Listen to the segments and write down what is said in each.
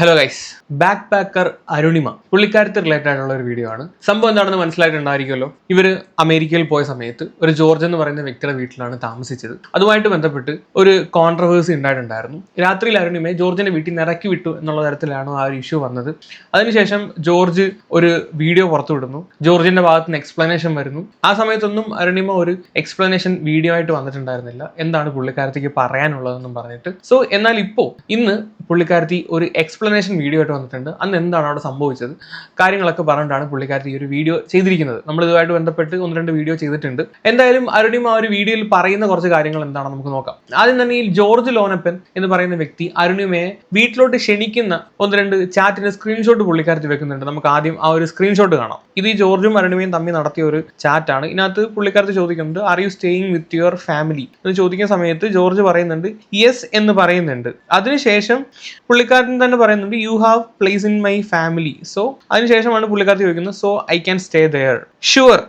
Hello guys backpacker Arunima പുള്ളിക്കാരത്ത് related ആയിട്ടുള്ള ഒരു വീഡിയോ ആണ്. സംഭവം എന്താണെന്ന് മനസ്സിലായിട്ടുണ്ടായിരിക്കുമല്ലോ? ഇവർ അമേരിക്കയിൽ പോയ സമയത്ത് ഒരു ജോർജ് എന്ന് പറയുന്ന വ്യക്തിയുടെ വീട്ടിലാണ് താമസിച്ചത്. അതുമായിട്ട് ബന്ധപ്പെട്ട് ഒരു കോൺട്രവേഴ്സി ഉണ്ടായിട്ടുണ്ടായിരുന്നു. രാത്രിയിൽ അരുണിമയെ ജോർജിന്റെ വീട്ടിൽ നിന്ന് ഇറക്കി വിട്ടു എന്നുള്ള തരത്തിലാണ് ആ ഒരു ഇഷ്യൂ വന്നത്. അതിനുശേഷം ജോർജ് ഒരു വീഡിയോ പുറത്തുവിടുന്നു. ജോർജിന്റെ ഭാഗത്ത് നിന്ന് എക്സ്പ്ലനേഷൻ വരുന്നു. ആ സമയത്തൊന്നും അരുണിമ ഒരു എക്സ്പ്ലനേഷൻ വീഡിയോ ആയിട്ട് വന്നിട്ടുണ്ടായിരുന്നില്ല. എന്താണ് പുള്ളിക്കാരത്തേക്ക് പറയാനുള്ളതെന്നും പറഞ്ഞിട്ട്. സോ എന്നാൽ ഇപ്പോൾ ഇന്ന് പുള്ളിക്കാരത്തി ഒരു എക്സ്പ്ലനേഷൻ വീഡിയോ ആയിട്ട് വന്നിട്ടുണ്ട്. അന്ന് എന്താണ് അവിടെ സംഭവിച്ചത്? കാര്യങ്ങളൊക്കെ പറഞ്ഞിട്ടാണ് പുള്ളിക്കാരത്തി ഈ ഒരു വീഡിയോ ചെയ്തിരിക്കുന്നത്. നമ്മൾ ഇതുമായിട്ട് ബന്ധപ്പെട്ട് ഒന്ന് രണ്ട് വീഡിയോ ചെയ്തിട്ടുണ്ട്. എന്തായാലും അരുണിമ ആ ഒരു വീഡിയോയിൽ പറയുന്ന കുറച്ച് കാര്യങ്ങൾ എന്താണെന്ന് നമുക്ക് നോക്കാം. ആദ്യം തന്നെ ഈ ജോർജ് ലോനപ്പൻ എന്ന് പറയുന്ന വ്യക്തി അരുണിമയെ വീട്ടിലോട്ട് ക്ഷണിക്കുന്ന ഒന്ന് രണ്ട് ചാറ്റിന്റെ സ്ക്രീൻഷോട്ട് പുള്ളിക്കാരത്തി വെക്കുന്നുണ്ട്. നമുക്ക് ആദ്യം ആ ഒരു സ്ക്രീൻഷോട്ട് കാണാം. ഇത് ഈ ജോർജും അരുണിമയും തമ്മിൽ നടത്തിയ ഒരു ചാറ്റാണ്. ഇതിനകത്ത് പുള്ളിക്കാരത്തി ചോദിക്കുന്നുണ്ട് are you staying with your family എന്ന് ചോദിക്കുന്ന സമയത്ത് ജോർജ് പറയുന്നുണ്ട് യെസ് എന്ന് പറയുന്നുണ്ട്. അതിനുശേഷം പുള്ളിക്കാരൻ തന്നെ പറയുന്നുണ്ട് you have place in my family so അതിനുശേഷമാണ് പുള്ളിക്കാർ ചോദിക്കുന്നത് so I can stay there sure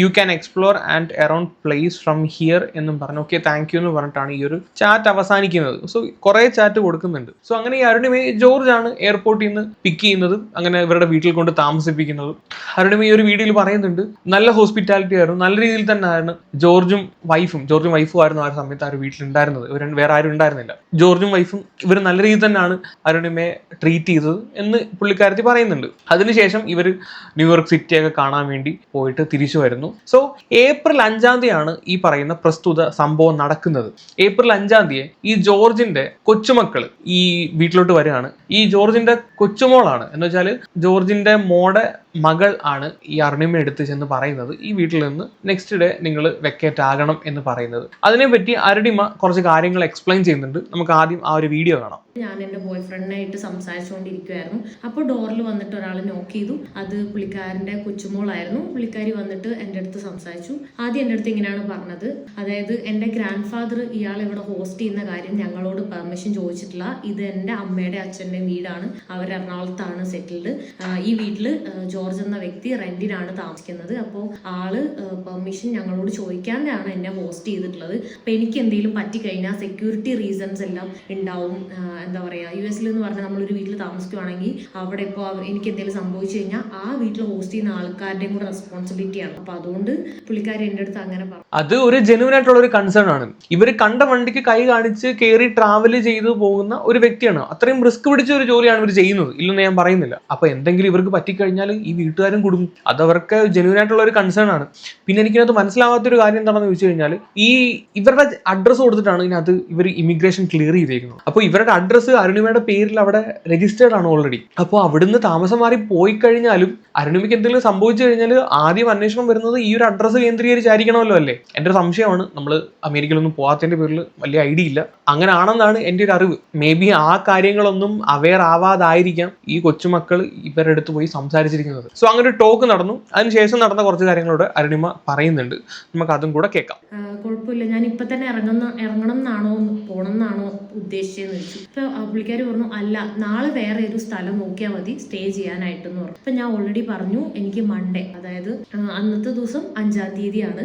you can explore and around place from here എന്നും പറഞ്ഞു. ഓക്കെ താങ്ക് യു എന്ന് പറഞ്ഞിട്ടാണ് ഈ ഒരു ചാറ്റ് അവസാനിക്കുന്നത്. സോ കുറെ ചാറ്റ് കൊടുക്കുന്നുണ്ട്. സോ അങ്ങനെ ഈ അരുണിമയെ ജോർജ് ആണ് എയർപോർട്ടിൽ നിന്ന് പിക്ക് ചെയ്യുന്നത്. അങ്ങനെ ഇവരുടെ വീട്ടിൽ കൊണ്ട് താമസിപ്പിക്കുന്നത്. അരുണിമ ഈ ഒരു വീഡിയോയിൽ പറയുന്നുണ്ട് നല്ല ഹോസ്പിറ്റാലിറ്റി ആയിരുന്നു. നല്ല രീതിയിൽ തന്നെ ആയിരുന്നു ജോർജും വൈഫും ജോർജും വൈഫും ആയിരുന്നു ആ സമയത്ത് ആ ഒരു വീട്ടിൽ ഉണ്ടായിരുന്നത് ഇവർ വേറെ ആരും ഉണ്ടായിരുന്നില്ല. ജോർജും വൈഫും ഇവർ നല്ല രീതിയിൽ തന്നെയാണ് അരുണിമയെ ട്രീറ്റ് ചെയ്തത് എന്ന് പുള്ളിക്കാരത്തി പറയുന്നുണ്ട്. അതിനുശേഷം ഇവർ ന്യൂയോർക്ക് സിറ്റി ഒക്കെ കാണാൻ വേണ്ടി പോയിട്ട് തിരിച്ചു വരുന്നു. സോ ഏപ്രിൽ അഞ്ചാം തീയതിയാണ് ഈ പറയുന്ന പ്രസ്തുത സംഭവം നടക്കുന്നത്. ഏപ്രിൽ അഞ്ചാം തീയതി ഈ ജോർജിന്റെ കൊച്ചുമക്കൾ ഈ വീട്ടിലോട്ട് വരികയാണ്. ഈ ജോർജിന്റെ കൊച്ചുമോളാണ്. എന്ന് വെച്ചാൽ ജോർജിന്റെ മോടെ മകൾ ആണ് ഈ അർണിമ എടുത്ത് ചെന്ന് പറയുന്നത്. ഈ വീട്ടിൽ നിന്ന് നെക്സ്റ്റ് ഡേ നിങ്ങൾ വെക്കേറ്റ് ആകണം എന്ന് പറയുന്നത്. അതിനെപ്പറ്റി അരുണിമ കുറച്ച് കാര്യങ്ങൾ എക്സ്പ്ലെയിൻ ചെയ്യുന്നുണ്ട്. നമുക്ക് ആദ്യം ആ ഒരു വീഡിയോ കാണാം. ഞാൻ എന്റെ ബോയ് ഫ്രണ്ടിനായിട്ട് സംസാരിച്ചുകൊണ്ടിരിക്കുമായിരുന്നു അപ്പോൾ ഡോറിൽ വന്നിട്ട് ഒരാൾ നോക്ക് ചെയ്തു. അത് പുള്ളിക്കാരന്റെ കൊച്ചുമോളായിരുന്നു. പുള്ളിക്കാരി വന്നിട്ട് എന്റെ അടുത്ത് സംസാരിച്ചു. ആദ്യം എന്റെ അടുത്ത് ഇങ്ങനെയാണ് പറഞ്ഞത്. അതായത് എന്റെ ഗ്രാൻഡ് ഫാദർ ഇയാൾ ഇവിടെ ഹോസ്റ്റ് ചെയ്യുന്ന കാര്യം ഞങ്ങളോട് പെർമിഷൻ ചോദിച്ചിട്ടില്ല. ഇത് എന്റെ അമ്മയുടെ അച്ഛന്റെ വീടാണ്. അവർ എറണാകുളത്താണ് സെറ്റിൽഡ് ഈ വീട്ടിൽ ജോർജ് എന്ന വ്യക്തി റെന്റിനാണ് താമസിക്കുന്നത്. അപ്പോൾ ആൾ പെർമിഷൻ ഞങ്ങളോട് ചോദിക്കാതെയാണ് എന്നെ ഹോസ്റ്റ് ചെയ്തിട്ടുള്ളത്. അപ്പോൾ എനിക്ക് എന്തെങ്കിലും പറ്റിക്കഴിഞ്ഞാൽ സെക്യൂരിറ്റി റീസൺസ് എല്ലാം ഉണ്ടാവും. എന്താ പറയുക യു എസിൽ എന്ന് പറഞ്ഞാൽ നമ്മളൊരു വീട്ടിൽ താമസിക്കുവാണെങ്കിൽ അവിടെ ഇപ്പോൾ എനിക്ക് എന്തെങ്കിലും സംഭവിച്ചു കഴിഞ്ഞാൽ ആ വീട്ടിൽ ഹോസ്റ്റ് ചെയ്യുന്ന ആൾക്കാരുടെയും കൂടെ റെസ്പോൺസിബിലിറ്റിയാണ് അപ്പോൾ അതുകൊണ്ട് പുള്ളിക്കാരി എന്റെ അടുത്ത് അങ്ങനെ പറഞ്ഞു അത് ഒരു ജെനുവൻ ആയിട്ടുള്ള ഒരു കൺസേൺ ആണ്. ഇവർ കണ്ട വണ്ടിക്ക് കൈ കാണിച്ച് കയറി ട്രാവൽ ചെയ്തു പോകുന്ന ഒരു വ്യക്തിയാണ്. അത്രയും റിസ്ക് പിടിച്ച ഒരു ജോലിയാണ് ഇവർ ചെയ്യുന്നത്. ഇല്ലെന്ന് ഞാൻ പറയുന്നില്ല. അപ്പൊ എന്തെങ്കിലും ഇവർക്ക് പറ്റിക്കഴിഞ്ഞാൽ ഈ വീട്ടുകാരും കുടുങ്ങും അത് അവർക്ക് ജെനുവൻ ആയിട്ടുള്ള ഒരു കൺസേൺ ആണ്. പിന്നെ എനിക്കിനകത്ത് മനസ്സിലാവാത്ത ഒരു കാര്യം എന്താണെന്ന് ചോദിച്ചു കഴിഞ്ഞാൽ ഈ ഇവരുടെ അഡ്രസ്സ് കൊടുത്തിട്ടാണ് ഇതിനകത്ത് ഇവർ ഇമിഗ്രേഷൻ ക്ലിയർ ചെയ്തേക്കുന്നത്. അപ്പോൾ ഇവരുടെ അഡ്രസ്സ് അരുണിമയുടെ പേരിൽ അവിടെ രജിസ്റ്റേർഡ് ആണ് ഓൾറെഡി അപ്പോൾ അവിടുന്ന് താമസം മാറി പോയി കഴിഞ്ഞാലും അരുണിമയ്ക്ക് എന്തെങ്കിലും സംഭവിച്ചു കഴിഞ്ഞാൽ ആദ്യം അന്വേഷണം വരുന്നത് ഈ ഒരു അഡ്രസ്സ് കേന്ദ്രീകരിച്ചായിരിക്കണമല്ലോ അല്ലേ? എന്റെ സംശയമാണ്. നമ്മൾ അമേരിക്കയിലൊന്നും പോകാത്തതിന്റെ പേരിൽ വലിയ ഐഡിയ ഇല്ല. അങ്ങനെ ആണെന്നാണ് എന്റെ ഒരു അറിവ്. മേ ബി ആ കാര്യങ്ങളൊന്നും അവെയർ ആവാതായിരിക്കാം ഈ കൊച്ചുമക്കൾ ഇവരുടെ അടുത്ത് പോയി സംസാരിച്ചിരിക്കുന്നത്. സോ അങ്ങനെ ഒരു ടോക്ക് നടന്നു അതിനുശേഷം നടന്ന കുറച്ച് കാര്യങ്ങളോട് അരുണിമ പറയുന്നുണ്ട്. നമുക്ക് അതും കൂടെ കേൾക്കാം. കുഴപ്പമില്ല. ഞാൻ ഇപ്പൊ തന്നെ ഇറങ്ങുന്ന ഇറങ്ങണം എന്നാണോ പോണം എന്നാണോ ഉദ്ദേശിച്ചതെന്ന് അപ്പൊ ആ പുള്ളിക്കാരി പറഞ്ഞു അല്ല നാളെ വേറെ ഒരു സ്ഥലം നോക്കിയാൽ മതി സ്റ്റേ ചെയ്യാനായിട്ടെന്ന് പറഞ്ഞു. അപ്പൊ ഞാൻ ഓൾറെഡി പറഞ്ഞു എനിക്ക് മൺഡേ അതായത് അന്നത്തെ ദിവസം അഞ്ചാം തീയതിയാണ്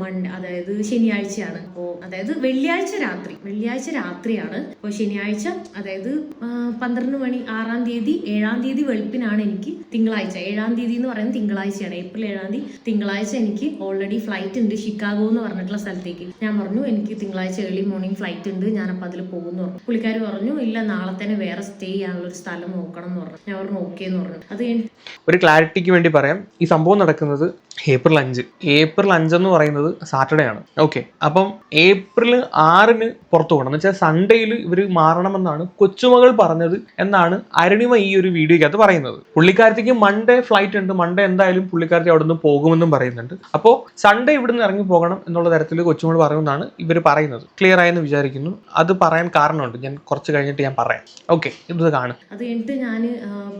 മൺഡേ അതായത് ശനിയാഴ്ചയാണ്. അപ്പോൾ അതായത് വെള്ളിയാഴ്ച രാത്രി വെള്ളിയാഴ്ച രാത്രിയാണ്. അപ്പോൾ ശനിയാഴ്ച അതായത് പന്ത്രണ്ട് മണി ആറാം തീയതി ഏഴാം തീയതി വെളുപ്പിനാണ് എനിക്ക് തിങ്കളാഴ്ച. ഏഴാം തീയതി എന്ന് പറയുന്നത് തിങ്കളാഴ്ചയാണ്. ഏപ്രിൽ ഏഴാം തീയതി തിങ്കളാഴ്ച എനിക്ക് ഓൾറെഡി ഫ്ലൈറ്റ് ഉണ്ട് ഷിക്കാഗോ എന്ന് പറഞ്ഞിട്ടുള്ള സ്ഥലത്തേക്ക്. ഞാൻ പറഞ്ഞു എനിക്ക് തിങ്കളാഴ്ച ഏർലി മോർണിംഗ് ഫ്ലൈറ്റ് ഉണ്ട് ഞാനപ്പോൾ അതിൽ പോകുന്നു. പുള്ളിക്കാർ പറഞ്ഞു ഇല്ല നാളെ തന്നെ വേറെ സ്റ്റേ ചെയ്യാനുള്ള ഒരു സ്ഥലം നോക്കണം എന്ന് പറഞ്ഞു. ഞാൻ പറഞ്ഞു ഓക്കെ എന്ന് പറഞ്ഞു. അത് ഒരു ക്ലാരിറ്റിക്ക് വേണ്ടി പറയാം. ഈ സംഭവം നടക്കുന്നത് ഏപ്രിൽ അഞ്ച്. ഏപ്രിൽ അഞ്ചെന്ന് പറയുന്നത് സാറ്റർഡേ ആണ്. ഓക്കെ അപ്പം ഏപ്രിൽ ആറിന് പുറത്തു പോകണം. എന്ന് വെച്ചാൽ സൺഡേയിൽ ഇവർ മാറണമെന്നാണ് കൊച്ചുമകൾ പറഞ്ഞത് എന്നാണ് അരുണിമ ഈ ഒരു വീഡിയോക്കകത്ത് പറയുന്നത്. പുള്ളിക്കാരത്തേക്ക് മൺഡേ ഫ്ലൈറ്റ് ഉണ്ട്. മൺഡേ എന്തായാലും പുള്ളിക്കാരത്തി അവിടെ നിന്ന് പോകുമെന്നും പറയുന്നുണ്ട്. അപ്പോൾ സൺഡേ ഇവിടുന്ന് ഇറങ്ങി പോകണം എന്നുള്ള തരത്തിൽ കൊച്ചുമകൾ പറയുമെന്നാണ് ഇവർ പറയുന്നത്. ക്ലിയർ ആയെന്ന് വിചാരിക്കുന്നു. അത് പറയാൻ കാരണമുണ്ട്. ഞാൻ കുറച്ച് കഴിഞ്ഞിട്ട് ഞാൻ പറയാം. ഓക്കെ ഇത് കാണും. അത് കഴിഞ്ഞിട്ട് ഞാൻ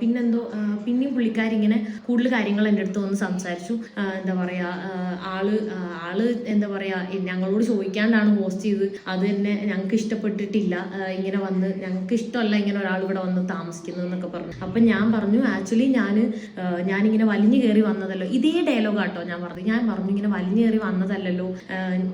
പിന്നെന്തോ പിന്നെയും പുള്ളിക്കാരി ഇങ്ങനെ കൂടുതൽ കാര്യങ്ങൾ എന്റെ അടുത്ത് വന്ന് സംസാരിച്ചു. എന്താ പറയുക ആൾ ആൾ എന്താ പറയുക ഞങ്ങളോട് ചോദിക്കാണ്ടാണ് പോസ്റ്റ് ചെയ്ത്. അത് തന്നെ ഞങ്ങൾക്ക് ഇഷ്ടപ്പെട്ടിട്ടില്ല. ഇങ്ങനെ വന്ന് ഞങ്ങൾക്ക് ഇഷ്ടമല്ല ഇങ്ങനെ ഒരാൾ ഇവിടെ വന്ന് താമസിക്കുന്നത് എന്നൊക്കെ പറഞ്ഞു. അപ്പം ഞാൻ പറഞ്ഞു ആക്ച്വലി ഞാൻ ഞാനിങ്ങനെ വലിഞ്ഞു കയറി വന്നതല്ലോ. ഇതേ ഡയലോഗ് ആട്ടോ ഞാൻ പറഞ്ഞു ഞാൻ പറഞ്ഞു ഇങ്ങനെ വലിഞ്ഞു കയറി വന്നതല്ലല്ലോ.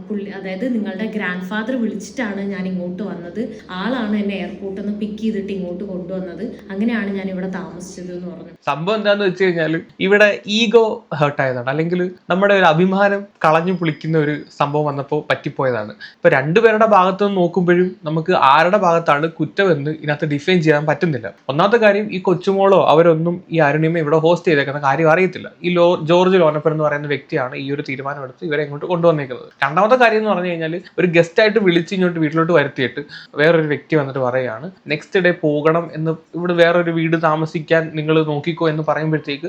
പുള്ളി അതായത് നിങ്ങളുടെ ഗ്രാൻഡ് ഫാദർ വിളിച്ചിട്ടാണ് ഞാൻ ഇങ്ങോട്ട് വന്നത്. ആളാണ് എന്നെ എയർപോർട്ട് എയർപോർട്ടിൽ പിക്ക് ചെയ്തിട്ട് ഇങ്ങോട്ട് കൊണ്ടുവന്നത്. അങ്ങനെയാണ് ഞാൻ ഇവിടെ താമസിച്ചത് എന്ന് പറഞ്ഞു. സംഭവം എന്താന്ന് വെച്ച് കഴിഞ്ഞാൽ ഇവിടെ ഈഗോ ഹേർട്ട് ആയതാണ്. അല്ലെങ്കിൽ നമ്മുടെ ഒരു അഭിമാനം കളഞ്ഞു പുളിക്കുന്ന ഒരു സംഭവം വന്നപ്പോൾ പറ്റിപ്പോയതാണ്. ഇപ്പൊ രണ്ടുപേരുടെ ഭാഗത്ത് നിന്ന് നോക്കുമ്പോഴും നമുക്ക് ആരുടെ ഭാഗത്താണ് കുറ്റമെന്ന് ഇതിനകത്ത് ഡിഫൈൻ ചെയ്യാൻ പറ്റുന്നില്ല. ഒന്നാമത്തെ കാര്യം ഈ കൊച്ചുമോളോ അവരൊന്നും ഈ അരുണിമ ഇവിടെ ഹോസ്റ്റ് ചെയ്തേക്കുന്ന കാര്യം അറിയത്തില്ല. ഈ ലോ ജോർജ് ലോനപ്പൻ എന്ന് പറയുന്ന വ്യക്തിയാണ് ഈ ഒരു തീരുമാനമെടുത്ത് ഇവരെ ഇങ്ങോട്ട് കൊണ്ടുവന്നേക്കുന്നത്. രണ്ടാമത്തെ കാര്യം എന്ന് പറഞ്ഞു കഴിഞ്ഞാൽ ഒരു ഗസ്റ്റ് ആയിട്ട് വിളിച്ച് ഇങ്ങോട്ട് വീട്ടിലോട്ട് വരുത്തിയിട്ട് വേറൊരു വ്യക്തി വന്നിട്ട് പറയുകയാണ് നെക്സ്റ്റ് ഡേ പോകണം എന്ന് ഇവിടെ വേറൊരു വീട് താമസിക്കാൻ നിങ്ങൾ നോക്കിക്കോ എന്ന് പറയുമ്പോഴത്തേക്ക്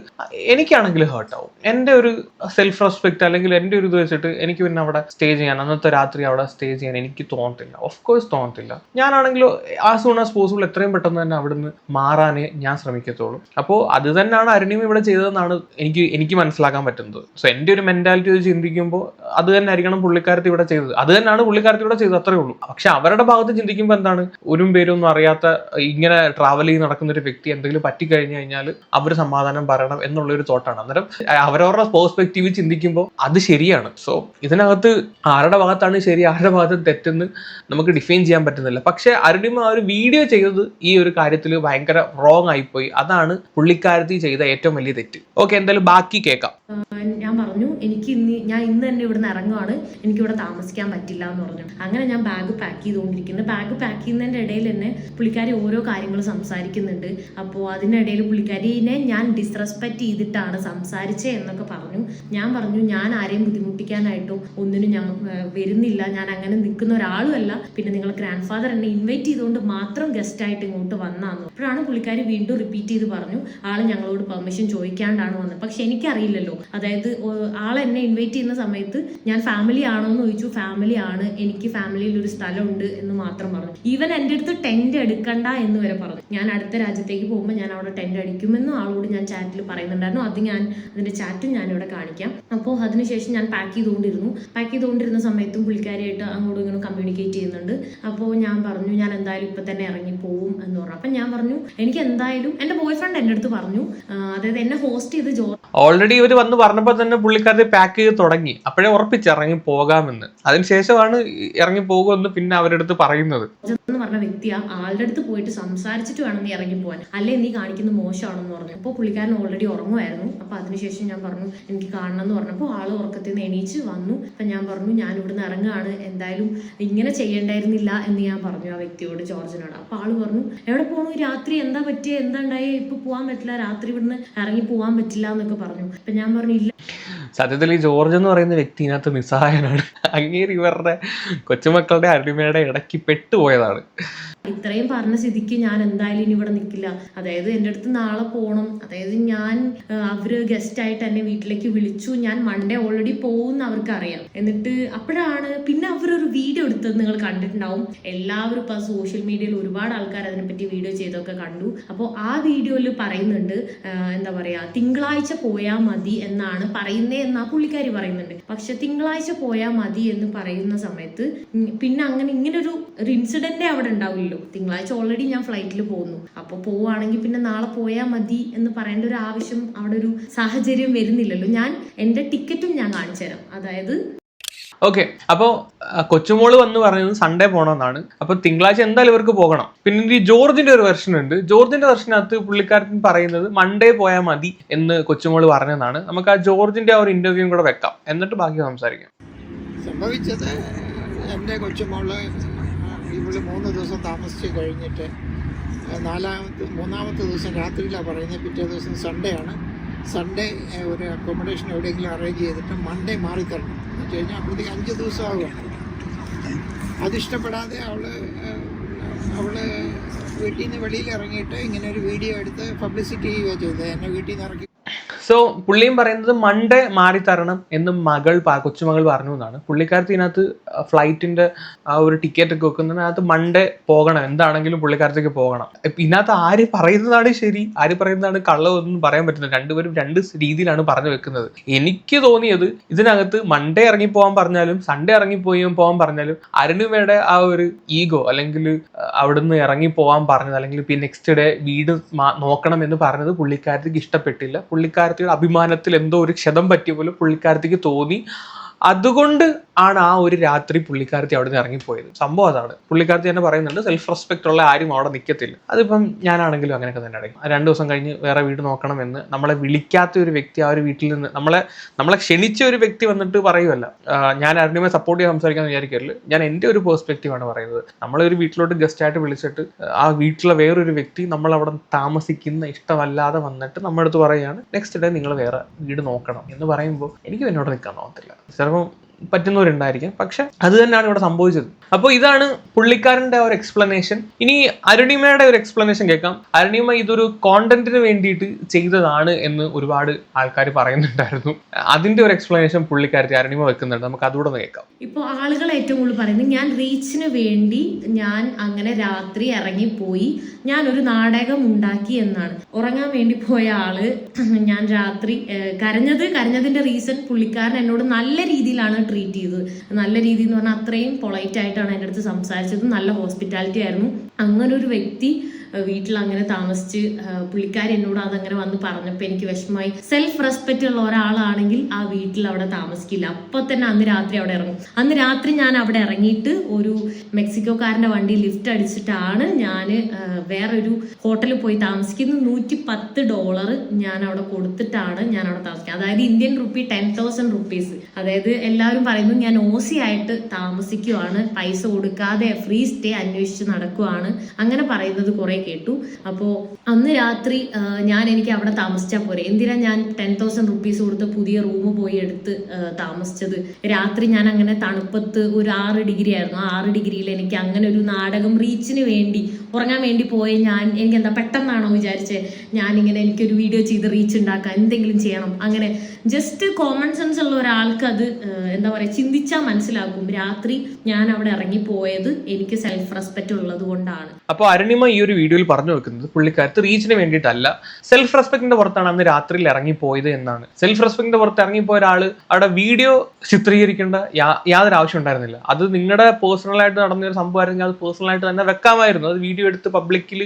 എനിക്കാണെങ്കിൽ ഹേർട്ടാവും എന്റെ ഒരു സെൽഫ് റെസ്പെക്ട് അല്ലെങ്കിൽ എന്റെ ഒരു ഇത് വെച്ചിട്ട് എനിക്ക് പിന്നെ അവിടെ സ്റ്റേ ചെയ്യാൻ അന്നത്തെ രാത്രി അവിടെ സ്റ്റേ ചെയ്യാൻ എനിക്ക് തോന്നത്തില്ല. ഓഫ് കോഴ്സ് തോന്നത്തില്ല. ഞാനാണെങ്കിലും ആ സൂൺ ആസ് പോസിബിൾ എത്രയും പെട്ടെന്ന് തന്നെ അവിടുന്ന് മാറാനേ ഞാൻ ശ്രമിക്കത്തുള്ളൂ. അപ്പോൾ അത് തന്നെയാണ് അരുണിമ ഇവിടെ ചെയ്തതെന്നാണ് എനിക്ക് എനിക്ക് മനസ്സിലാക്കാൻ പറ്റുന്നത്. സോ എന്റെ ഒരു മെന്റാലിറ്റി ചിന്തിക്കുമ്പോൾ അത് തന്നെ ആയിരിക്കണം പുള്ളിക്കാരത്തി ഇവിടെ ചെയ്തത്. അത് തന്നെയാണ് പുള്ളിക്കാരത്തി ഇവിടെ ചെയ്തത് അത്രേ ഉള്ളൂ. പക്ഷെ അവരുടെ ഭാഗത്ത് ചിന്തിക്കുമ്പോൾ എന്താണ്? ഒരു പേരും ഒന്നും അറിയാത്ത ഇങ്ങനെ ട്രാവൽ ചെയ്ത് നടക്കുന്ന ഒരു വ്യക്തി എന്തെങ്കിലും പറ്റിക്കഴിഞ്ഞു കഴിഞ്ഞാൽ അവർ സമാധാനം പറയണം എന്നുള്ള ഒരു തോട്ടാണ്. അന്നേരം അവരവരുടെ പേഴ്സ്പെക്റ്റീവ് ചിന്തിക്കുമ്പോൾ അത് ശരിയാണ്. സോ ഇതിനകത്ത് ആരുടെ ഭാഗത്താണ് ശരി ആരുടെ ഭാഗത്ത് തെറ്റെന്ന് നമുക്ക് ഡിഫൈൻ ചെയ്യാൻ പറ്റുന്നില്ല. പക്ഷെ അരുണിമ ആ ഒരു വീഡിയോ ചെയ്തത് ഈ ഒരു കാര്യത്തിൽ ഭയങ്കര റോങ് ആയിപ്പോയി. അതാണ് പുള്ളിക്കാരത്തി ചെയ്ത ഏറ്റവും വലിയ തെറ്റ്. ഓക്കെ എന്തായാലും ബാക്കി കേൾക്കാം. ഞാൻ പറഞ്ഞു. എനിക്ക് ഇന്ന് ഞാൻ ഇന്ന് തന്നെ ഇവിടുന്ന് ഇറങ്ങുവാണ്. എനിക്ക് ഇവിടെ താമസിക്കാൻ പറ്റില്ല എന്ന് പറഞ്ഞു. അങ്ങനെ ഞാൻ ബാഗ് പാക്ക് ചെയ്തുകൊണ്ടിരിക്കുന്നത് ബാഗ് പാക്ക് ചെയ്യുന്നതിന്റെ ഇടയിൽ തന്നെ പുള്ളിക്കാരി ഓരോ കാര്യങ്ങൾ സംസാരിക്കുന്നുണ്ട്. അപ്പോൾ അതിനിടയിൽ പുള്ളിക്കാരിനെ ഞാൻ ഡിസ്റെസ്പെക്റ്റ് ചെയ്തിട്ടാണ് സംസാരിച്ചത് എന്നൊക്കെ പറഞ്ഞു. ഞാൻ പറഞ്ഞു ഞാൻ ആരെയും ബുദ്ധിമുട്ടിക്കാനായിട്ടോ ഒന്നിനും ഞാൻ വരുന്നില്ല. ഞാൻ അങ്ങനെ നിൽക്കുന്ന ഒരാളുമല്ല പിന്നെ നിങ്ങൾ ഗ്രാൻഡ് ഫാദർ എന്നെ ഇൻവൈറ്റ് ചെയ്തുകൊണ്ട് മാത്രം ഗസ്റ്റ് ആയിട്ട് ഇങ്ങോട്ട് വന്നാന്ന്? അപ്പോഴാണ് പുള്ളിക്കാരി വീണ്ടും റിപ്പീറ്റ് ചെയ്ത് പറഞ്ഞു. ആൾ ഞങ്ങളോട് പെർമിഷൻ ചോദിക്കാണ്ടാണ് വന്നത്. പക്ഷെ എനിക്കറിയില്ലല്ലോ. അതായത് ഓ- ആൾ എന്നെ ഇൻവൈറ്റ് ചെയ്യുന്ന സമയത്ത് ഞാൻ ഫാമിലി ആണോ എന്ന് ചോദിച്ചു ഫാമിലി ആണ്. എനിക്ക് ഫാമിലിയിൽ ഒരു സ്ഥലമുണ്ട് എന്ന് മാത്രം പറഞ്ഞു. ഈവൻ എന്റെ അടുത്ത് ടെന്റ് എടുക്കണ്ട എന്ന് വരെ പറഞ്ഞു. ഞാൻ അടുത്ത രാജ്യത്തേക്ക് പോകുമ്പോൾ ഞാൻ അവിടെ ടെന്റ് അടിക്കുമെന്നും ആളോട് ഞാൻ ചാറ്റിൽ പറയുന്നുണ്ടായിരുന്നു. അത് ഞാൻ അതിന്റെ ചാറ്റും ഇവിടെ കാണിക്കാം. അപ്പോൾ അതിനുശേഷം ഞാൻ പാക്ക് ചെയ്തുകൊണ്ടിരുന്നു. പാക്ക് ചെയ്തുകൊണ്ടിരുന്ന സമയത്തും പുള്ളിക്കാരിയായിട്ട് അങ്ങോട്ടും ഇങ്ങോട്ടും കമ്മ്യൂണിക്കേറ്റ് ചെയ്യുന്നുണ്ട്. അപ്പോൾ ഞാൻ പറഞ്ഞു ഞാൻ എന്തായാലും ഇപ്പം തന്നെ ഇറങ്ങി പോവും എന്ന് പറഞ്ഞു. അപ്പം ഞാൻ പറഞ്ഞു എനിക്ക് എന്തായാലും എന്റെ ബോയ് ഫ്രണ്ട് എന്റെ അടുത്ത് പറഞ്ഞു അതായത് എന്നെ ഹോസ്റ്റ് ചെയ്ത് ജോ ഓൾറെഡി ഇവർ വന്ന് പറഞ്ഞപ്പോൾ തന്നെ പുള്ളിക്കാരത്തി പാക്ക് ചെയ്ത് തുടങ്ങി. അപ്പോഴേ ഉറപ്പിച്ച് ഇറങ്ങി പോകാമെന്ന്. അതിനുശേഷമാണ് ഇറങ്ങി പോകുമെന്ന് പിന്നെ അവരുടെ അടുത്ത് പറയുന്നത് പറഞ്ഞ വ്യക്തി ആളുടെ അടുത്ത് പോയിട്ട് സംസാരിച്ചിട്ട് വേണം നീ ഇറങ്ങി പോകാൻ അല്ലേ നീ കാണിക്കുന്ന മോശമാണെന്ന് പറഞ്ഞു. അപ്പോൾ പുള്ളിക്കാരൻ ഓൾറെഡി ഉറങ്ങുമായിരുന്നു. അപ്പോൾ അതിനുശേഷം ഞാൻ പറഞ്ഞു എനിക്ക് കാണണം എന്ന് പറഞ്ഞപ്പോൾ ആൾ ഉറക്കത്തിൽ നിന്ന് എണീച്ച് വന്നു. അപ്പം ഞാൻ പറഞ്ഞു ഞാൻ ഇവിടുന്ന് ഇറങ്ങുകയാണ്. എന്തായാലും ഇങ്ങനെ ചെയ്യണ്ടായിരുന്നില്ല എന്ന് ഞാൻ പറഞ്ഞു ആ വ്യക്തിയോട് ജോർജിനോട്. അപ്പോൾ ആൾ പറഞ്ഞു എവിടെ പോകണു രാത്രി എന്താ പറ്റിയ? എന്താ ഉണ്ടായി? ഇപ്പൊ പോകാൻ പറ്റില്ല. രാത്രി ഇവിടുന്ന് ഇറങ്ങി പോകാൻ പറ്റില്ല എന്നൊക്കെ പറഞ്ഞു. അപ്പം ഞാൻ പറഞ്ഞു ഇല്ല സത്യത്തിൽ ഈ ജോർജ് എന്ന് പറയുന്ന വ്യക്തി ഇതിനകത്ത് നിസ്സഹായനാണ്. അങ്ങേര് ഇവരുടെ കൊച്ചുമക്കളുടെ അരുമയുടെ ഇടയ്ക്ക് പെട്ടുപോയതാണ്. ഇത്രയും പറഞ്ഞ സ്ഥിതിക്ക് ഞാൻ എന്തായാലും ഇനി ഇവിടെ നിൽക്കില്ല അതായത് എന്റെ അടുത്ത് നാളെ പോകണം അതായത് ഞാൻ അവർ ഗസ്റ്റ് ആയിട്ട് എന്നെ വീട്ടിലേക്ക് വിളിച്ചു. ഞാൻ മൺഡേ ഓൾറെഡി പോകുന്ന അവർക്ക് അറിയാം എന്നിട്ട് അപ്പോഴാണ് പിന്നെ അവരൊരു വീഡിയോ എടുത്തത് നിങ്ങൾ കണ്ടിട്ടുണ്ടാവും. എല്ലാവരും ഇപ്പൊ സോഷ്യൽ മീഡിയയിൽ ഒരുപാട് ആൾക്കാർ അതിനെപ്പറ്റി വീഡിയോ ചെയ്തൊക്കെ കണ്ടു. അപ്പോൾ ആ വീഡിയോയിൽ പറയുന്നുണ്ട് എന്താ പറയാ തിങ്കളാഴ്ച പോയാൽ മതി എന്നാണ് പറയുന്നേ എന്ന് പുള്ളിക്കാരി പറയുന്നുണ്ട്. പക്ഷെ തിങ്കളാഴ്ച പോയാൽ മതി എന്ന് പറയുന്ന സമയത്ത് പിന്നെ അങ്ങനെ ഇങ്ങനെ ഒരു ഇൻസിഡന്റേ അവിടെ ഉണ്ടാവില്ലല്ലോ. തിങ്കളാഴ്ച ഓൾറെഡി ഞാൻ ഫ്ലൈറ്റിൽ പോകുന്നു. അപ്പോൾ പോവാണെങ്കിൽ പിന്നെ നാളെ പോയാൽ മതി എന്ന് പറയേണ്ട ഒരു ആവശ്യം അവിടെ ഒരു സാഹചര്യം വരുന്നില്ലല്ലോ. ഞാൻ എന്റെ ടിക്കറ്റും ഞാൻ കാണിച്ചു തരാം അതായത് ഓക്കെ അപ്പോ കൊച്ചുമോൾ വന്ന് പറയുന്നത് സൺഡേ പോകണമെന്നാണ് അപ്പോൾ തിങ്കളാഴ്ച എന്തായാലും ഇവർക്ക് പോകണം. പിന്നെ ഈ ജോർജിന്റെ ഒരു വെർഷൻ ഉണ്ട്. ജോർജിന്റെ വെർഷനകത്ത് പുള്ളിക്കാരൻ പറയുന്നത് മൺഡേ പോയാൽ മതി എന്ന് കൊച്ചുമോൾ പറഞ്ഞതാണ് നമുക്ക് ആ ജോർജിന്റെ ആ ഒരു ഇന്റർവ്യൂ കൂടെ വെക്കാം. എന്നിട്ട് ബാക്കി സംസാരിക്കാം. സംഭവിച്ചത് എന്റെ കൊച്ചുമോൾ ഇവൾ മൂന്ന് ദിവസം താമസിച്ച് കഴിഞ്ഞിട്ട് നാലാമത്തെ മൂന്നാമത്തെ ദിവസം രാത്രിയിലാണ് പറയുന്നത്. പിറ്റേ ദിവസം സൺഡേ ആണ്. സൺഡേ ഒരു അക്കോമഡേഷൻ എവിടെയെങ്കിലും അറേഞ്ച് ചെയ്തിട്ട് മൺഡേ മാറിത്തരണം എന്ന് വെച്ച് കഴിഞ്ഞാൽ അപ്പോഴത്തേക്ക് അഞ്ച് ദിവസം ആവുകയാണ് അതിഷ്ടപ്പെടാതെ അവൾ അവൾ വീട്ടിൽ നിന്ന് വെളിയിൽ ഇറങ്ങിയിട്ട് ഇങ്ങനെ ഒരു വീഡിയോ എടുത്ത് പബ്ലിസിറ്റി ചെയ്യുകയാണ് ചെയ്തത്. എന്നെ വീട്ടിൽ നിന്ന് ഇറക്കി സോ പുള്ളിയും പറയുന്നത് മൺഡേ മാറി തരണം എന്ന് മകൾ കൊച്ചുമകൾ പറഞ്ഞു എന്നാണ്. പുള്ളിക്കാരത്തി ഇതിനകത്ത് ഫ്ലൈറ്റിന്റെ ആ ഒരു ടിക്കറ്റ് ഒക്കെ വെക്കുന്നതിനകത്ത് മൺഡേ പോകണം. എന്താണെങ്കിലും പുള്ളിക്കാരത്തേക്ക് പോകണം. ഇതിനകത്ത് ആര് പറയുന്നതാണ് ശരി ആര് പറയുന്നതാണ് കള്ളമെന്നും പറയാൻ പറ്റുന്നത് രണ്ടുപേരും രണ്ട് രീതിയിലാണ് പറഞ്ഞു വെക്കുന്നത്. എനിക്ക് തോന്നിയത് ഇതിനകത്ത് മൺഡേ ഇറങ്ങി പോകാൻ പറഞ്ഞാലും സൺഡേ ഇറങ്ങി പോയി പോകാൻ പറഞ്ഞാലും അരുണിമയുടെ ആ ഒരു ഈഗോ അല്ലെങ്കിൽ അവിടുന്ന് ഇറങ്ങി പോകാൻ പറഞ്ഞത് അല്ലെങ്കിൽ പിന്നെ നെക്സ്റ്റ് ഡേ വീട് നോക്കണം എന്ന് പറഞ്ഞത് പുള്ളിക്കാരത്തേക്ക് ഇഷ്ടപ്പെട്ടില്ല. പുള്ളിക്കാരത്തിയുടെ അഭിമാനത്തിൽ എന്തോ ഒരു ക്ഷതം പറ്റിയ പോലെ പുള്ളിക്കാരത്തിക്ക് തോന്നി. അതുകൊണ്ട് ആണ് ആ ഒരു രാത്രി പുള്ളിക്കാരത്തി അവിടെ നിന്ന് ഇറങ്ങിപ്പോയത്. സംഭവം അതാണ്. പുള്ളിക്കാരത്തി തന്നെ പറയുന്നുണ്ട് സെൽഫ് റെസ്പെക്ട് ഉള്ള ആരും അവിടെ നിൽക്കത്തില്ല അതിപ്പം ഞാനാണെങ്കിലും അങ്ങനെയൊക്കെ തന്നെ അടങ്ങി രണ്ട് ദിവസം കഴിഞ്ഞ് വേറെ വീട് നോക്കണമെന്ന് നമ്മളെ വിളിക്കാത്ത ഒരു വ്യക്തി ആ ഒരു വീട്ടിൽ നിന്ന് നമ്മളെ നമ്മളെ ക്ഷണിച്ച ഒരു വ്യക്തി വന്നിട്ട് പറയുമല്ല ഞാൻ അരുണിമയെ സപ്പോർട്ട് ചെയ്യാൻ സംസാരിക്കാൻ വിചാരിക്കരുത്. ഞാൻ എന്റെ ഒരു പേഴ്സ്പെക്റ്റീവ് ആണ് പറയുന്നത്. നമ്മളെ ഒരു വീട്ടിലോട്ട് ഗസ്റ്റ് ആയിട്ട് വിളിച്ചിട്ട് ആ വീട്ടിലെ വേറൊരു വ്യക്തി നമ്മൾ അവിടെ താമസിക്കുന്ന ഇഷ്ടമല്ലാതെ വന്നിട്ട് നമ്മുടെ അടുത്ത് പറയുകയാണ് നെക്സ്റ്റ് ഡേ നിങ്ങൾ വേറെ വീട് നോക്കണം. എന്ന് പറയുമ്പോൾ എനിക്ക് എന്നോട് നിൽക്കാൻ തോന്നത്തില്ല. ചിലപ്പോൾ പറ്റുന്നവരുണ്ടായിരിക്കും. പക്ഷെ അത് തന്നെയാണ് ഇവിടെ സംഭവിച്ചത്. അപ്പോൾ ഇതാണ് പുള്ളിക്കാരന്റെ ഒരു എക്സ്പ്ലനേഷൻ ഇനി അരുണിമയുടെ ഒരു എക്സ്പ്ലനേഷൻ കേൾക്കാം. അരുണിമ ഇതൊരു കോണ്ടന്റിന് വേണ്ടിയിട്ട് ചെയ്തതാണ് എന്ന് ഒരുപാട് ആൾക്കാർ പറയുന്നുണ്ടായിരുന്നു. അതിന്റെ ഒരു എക്സ്പ്ലനേഷൻ പുള്ളിക്കാരത്തി അരുണിമ വെക്കുന്നുണ്ട്. നമുക്ക് അതുകൂടെ കേൾക്കാം. ഇപ്പോൾ ആളുകൾ ഏറ്റവും കൂടുതൽ പറയുന്നത് ഞാൻ റീച്ചിന് വേണ്ടി ഞാൻ അങ്ങനെ രാത്രി ഇറങ്ങിപ്പോയി. ഞാൻ ഒരു നാടകം ഉണ്ടാക്കി എന്നാണ്. ഉറങ്ങാൻ വേണ്ടി പോയ ആൾ ഞാൻ രാത്രി കരഞ്ഞത് കരഞ്ഞതിന്റെ റീസൺ പുള്ളിക്കാരൻ എന്നോട് നല്ല രീതിയിലാണ് ട്രീറ്റ് ചെയ്തത് നല്ല രീതി എന്ന് പറഞ്ഞാൽ അത്രയും പൊളൈറ്റ് ആയിട്ടാണ് എന്റെ അടുത്ത് സംസാരിച്ചത്. നല്ല ഹോസ്പിറ്റാലിറ്റി ആയിരുന്നു. അങ്ങനെ ഒരു വ്യക്തി വീട്ടിൽ അങ്ങനെ താമസിച്ച് പുള്ളിക്കാരി എന്നോട് അതങ്ങനെ വന്ന് പറഞ്ഞപ്പോൾ എനിക്ക് വിഷമമായി. സെൽഫ് റെസ്പെക്റ്റ് ഉള്ള ഒരാളാണെങ്കിൽ ആ വീട്ടിൽ അവിടെ താമസിക്കില്ല. അപ്പൊ തന്നെ അന്ന് രാത്രി അവിടെ ഇറങ്ങും. അന്ന് രാത്രി ഞാൻ അവിടെ ഇറങ്ങിയിട്ട് ഒരു മെക്സിക്കോക്കാരന്റെ വണ്ടി ലിഫ്റ്റ് അടിച്ചിട്ടാണ് ഞാൻ വേറൊരു ഹോട്ടലിൽ പോയി താമസിക്കുന്നത്. നൂറ്റി പത്ത് ഡോളർ ഞാൻ അവിടെ കൊടുത്തിട്ടാണ് ഞാൻ അവിടെ താമസിക്കുന്നത്. അതായത് Indian rupee ten thousand rupees അതായത് എല്ലാവരും പറയുന്നു ഞാൻ ഓസി ആയിട്ട് താമസിക്കുവാണ്. പൈസ കൊടുക്കാതെ ഫ്രീ സ്റ്റേ അന്വേഷിച്ച് നടക്കുവാണ്. അങ്ങനെ പറയുന്നത് കുറെ കേട്ടു. അപ്പോ അന്ന് രാത്രി ഞാൻ എനിക്ക് അവിടെ താമസിച്ചാൽ പോരെ. എന്തിനാ ഞാൻ ടെൻ തൗസൻഡ് റുപ്പീസ് കൊടുത്ത് പുതിയ റൂം പോയി എടുത്ത് താമസിച്ചത്? രാത്രി ഞാൻ അങ്ങനെ തണുപ്പത്ത് ഒരു ആറ് ഡിഗ്രി ആയിരുന്നു. ആ ആറ് ഡിഗ്രിയിൽ എനിക്ക് അങ്ങനെ ഒരു നാടകം റീച്ചിന് വേണ്ടി ഉറങ്ങാൻ വേണ്ടി പോയി ഞാൻ എനിക്ക് എന്താ പെട്ടെന്നാണോ വിചാരിച്ചേ? ഞാനിങ്ങനെ എനിക്കൊരു വീഡിയോ ചെയ്ത് റീച്ച് ഉണ്ടാക്കാം എന്തെങ്കിലും ചെയ്യണം. അങ്ങനെ ജസ്റ്റ് കോമൺ സെൻസ് ഉള്ള ഒരാൾക്ക് അത് എന്താ പറയുക ചിന്തിച്ചാൽ മനസ്സിലാക്കും. രാത്രി ഞാൻ അവിടെ ഇറങ്ങിപ്പോയത് എനിക്ക് സെൽഫ് റെസ്പെക്റ്റ് ഉള്ളത് കൊണ്ടാണ്. അപ്പോൾ അരുണിമ ഈ ഒരു വീഡിയോയിൽ പറഞ്ഞു വെക്കുന്നത് പുള്ളിക്കാരത്ത് റീച്ചിന് വേണ്ടിയിട്ടല്ല സെൽഫ് റെസ്പെക്ടിന്റെ പുറത്താണ് അന്ന് രാത്രിയിൽ ഇറങ്ങിപ്പോയത് എന്നാണ്. സെൽഫ് റെസ്പെക്ടിന്റെ പുറത്ത് ഇറങ്ങിപ്പോയ ഒരാൾ അവിടെ വീഡിയോ ചിത്രീകരിക്കേണ്ട യാതൊരു ആവശ്യം ഉണ്ടായിരുന്നില്ല. അത് നിങ്ങളുടെ പേഴ്സണലായിട്ട് നടന്ന ഒരു സംഭവമായിരുന്നെങ്കിൽ അത് പേഴ്സണലായിട്ട് തന്നെ വെക്കാമായിരുന്നു. അത് വീഡിയോ എടുത്ത് പബ്ലിക്കിൽ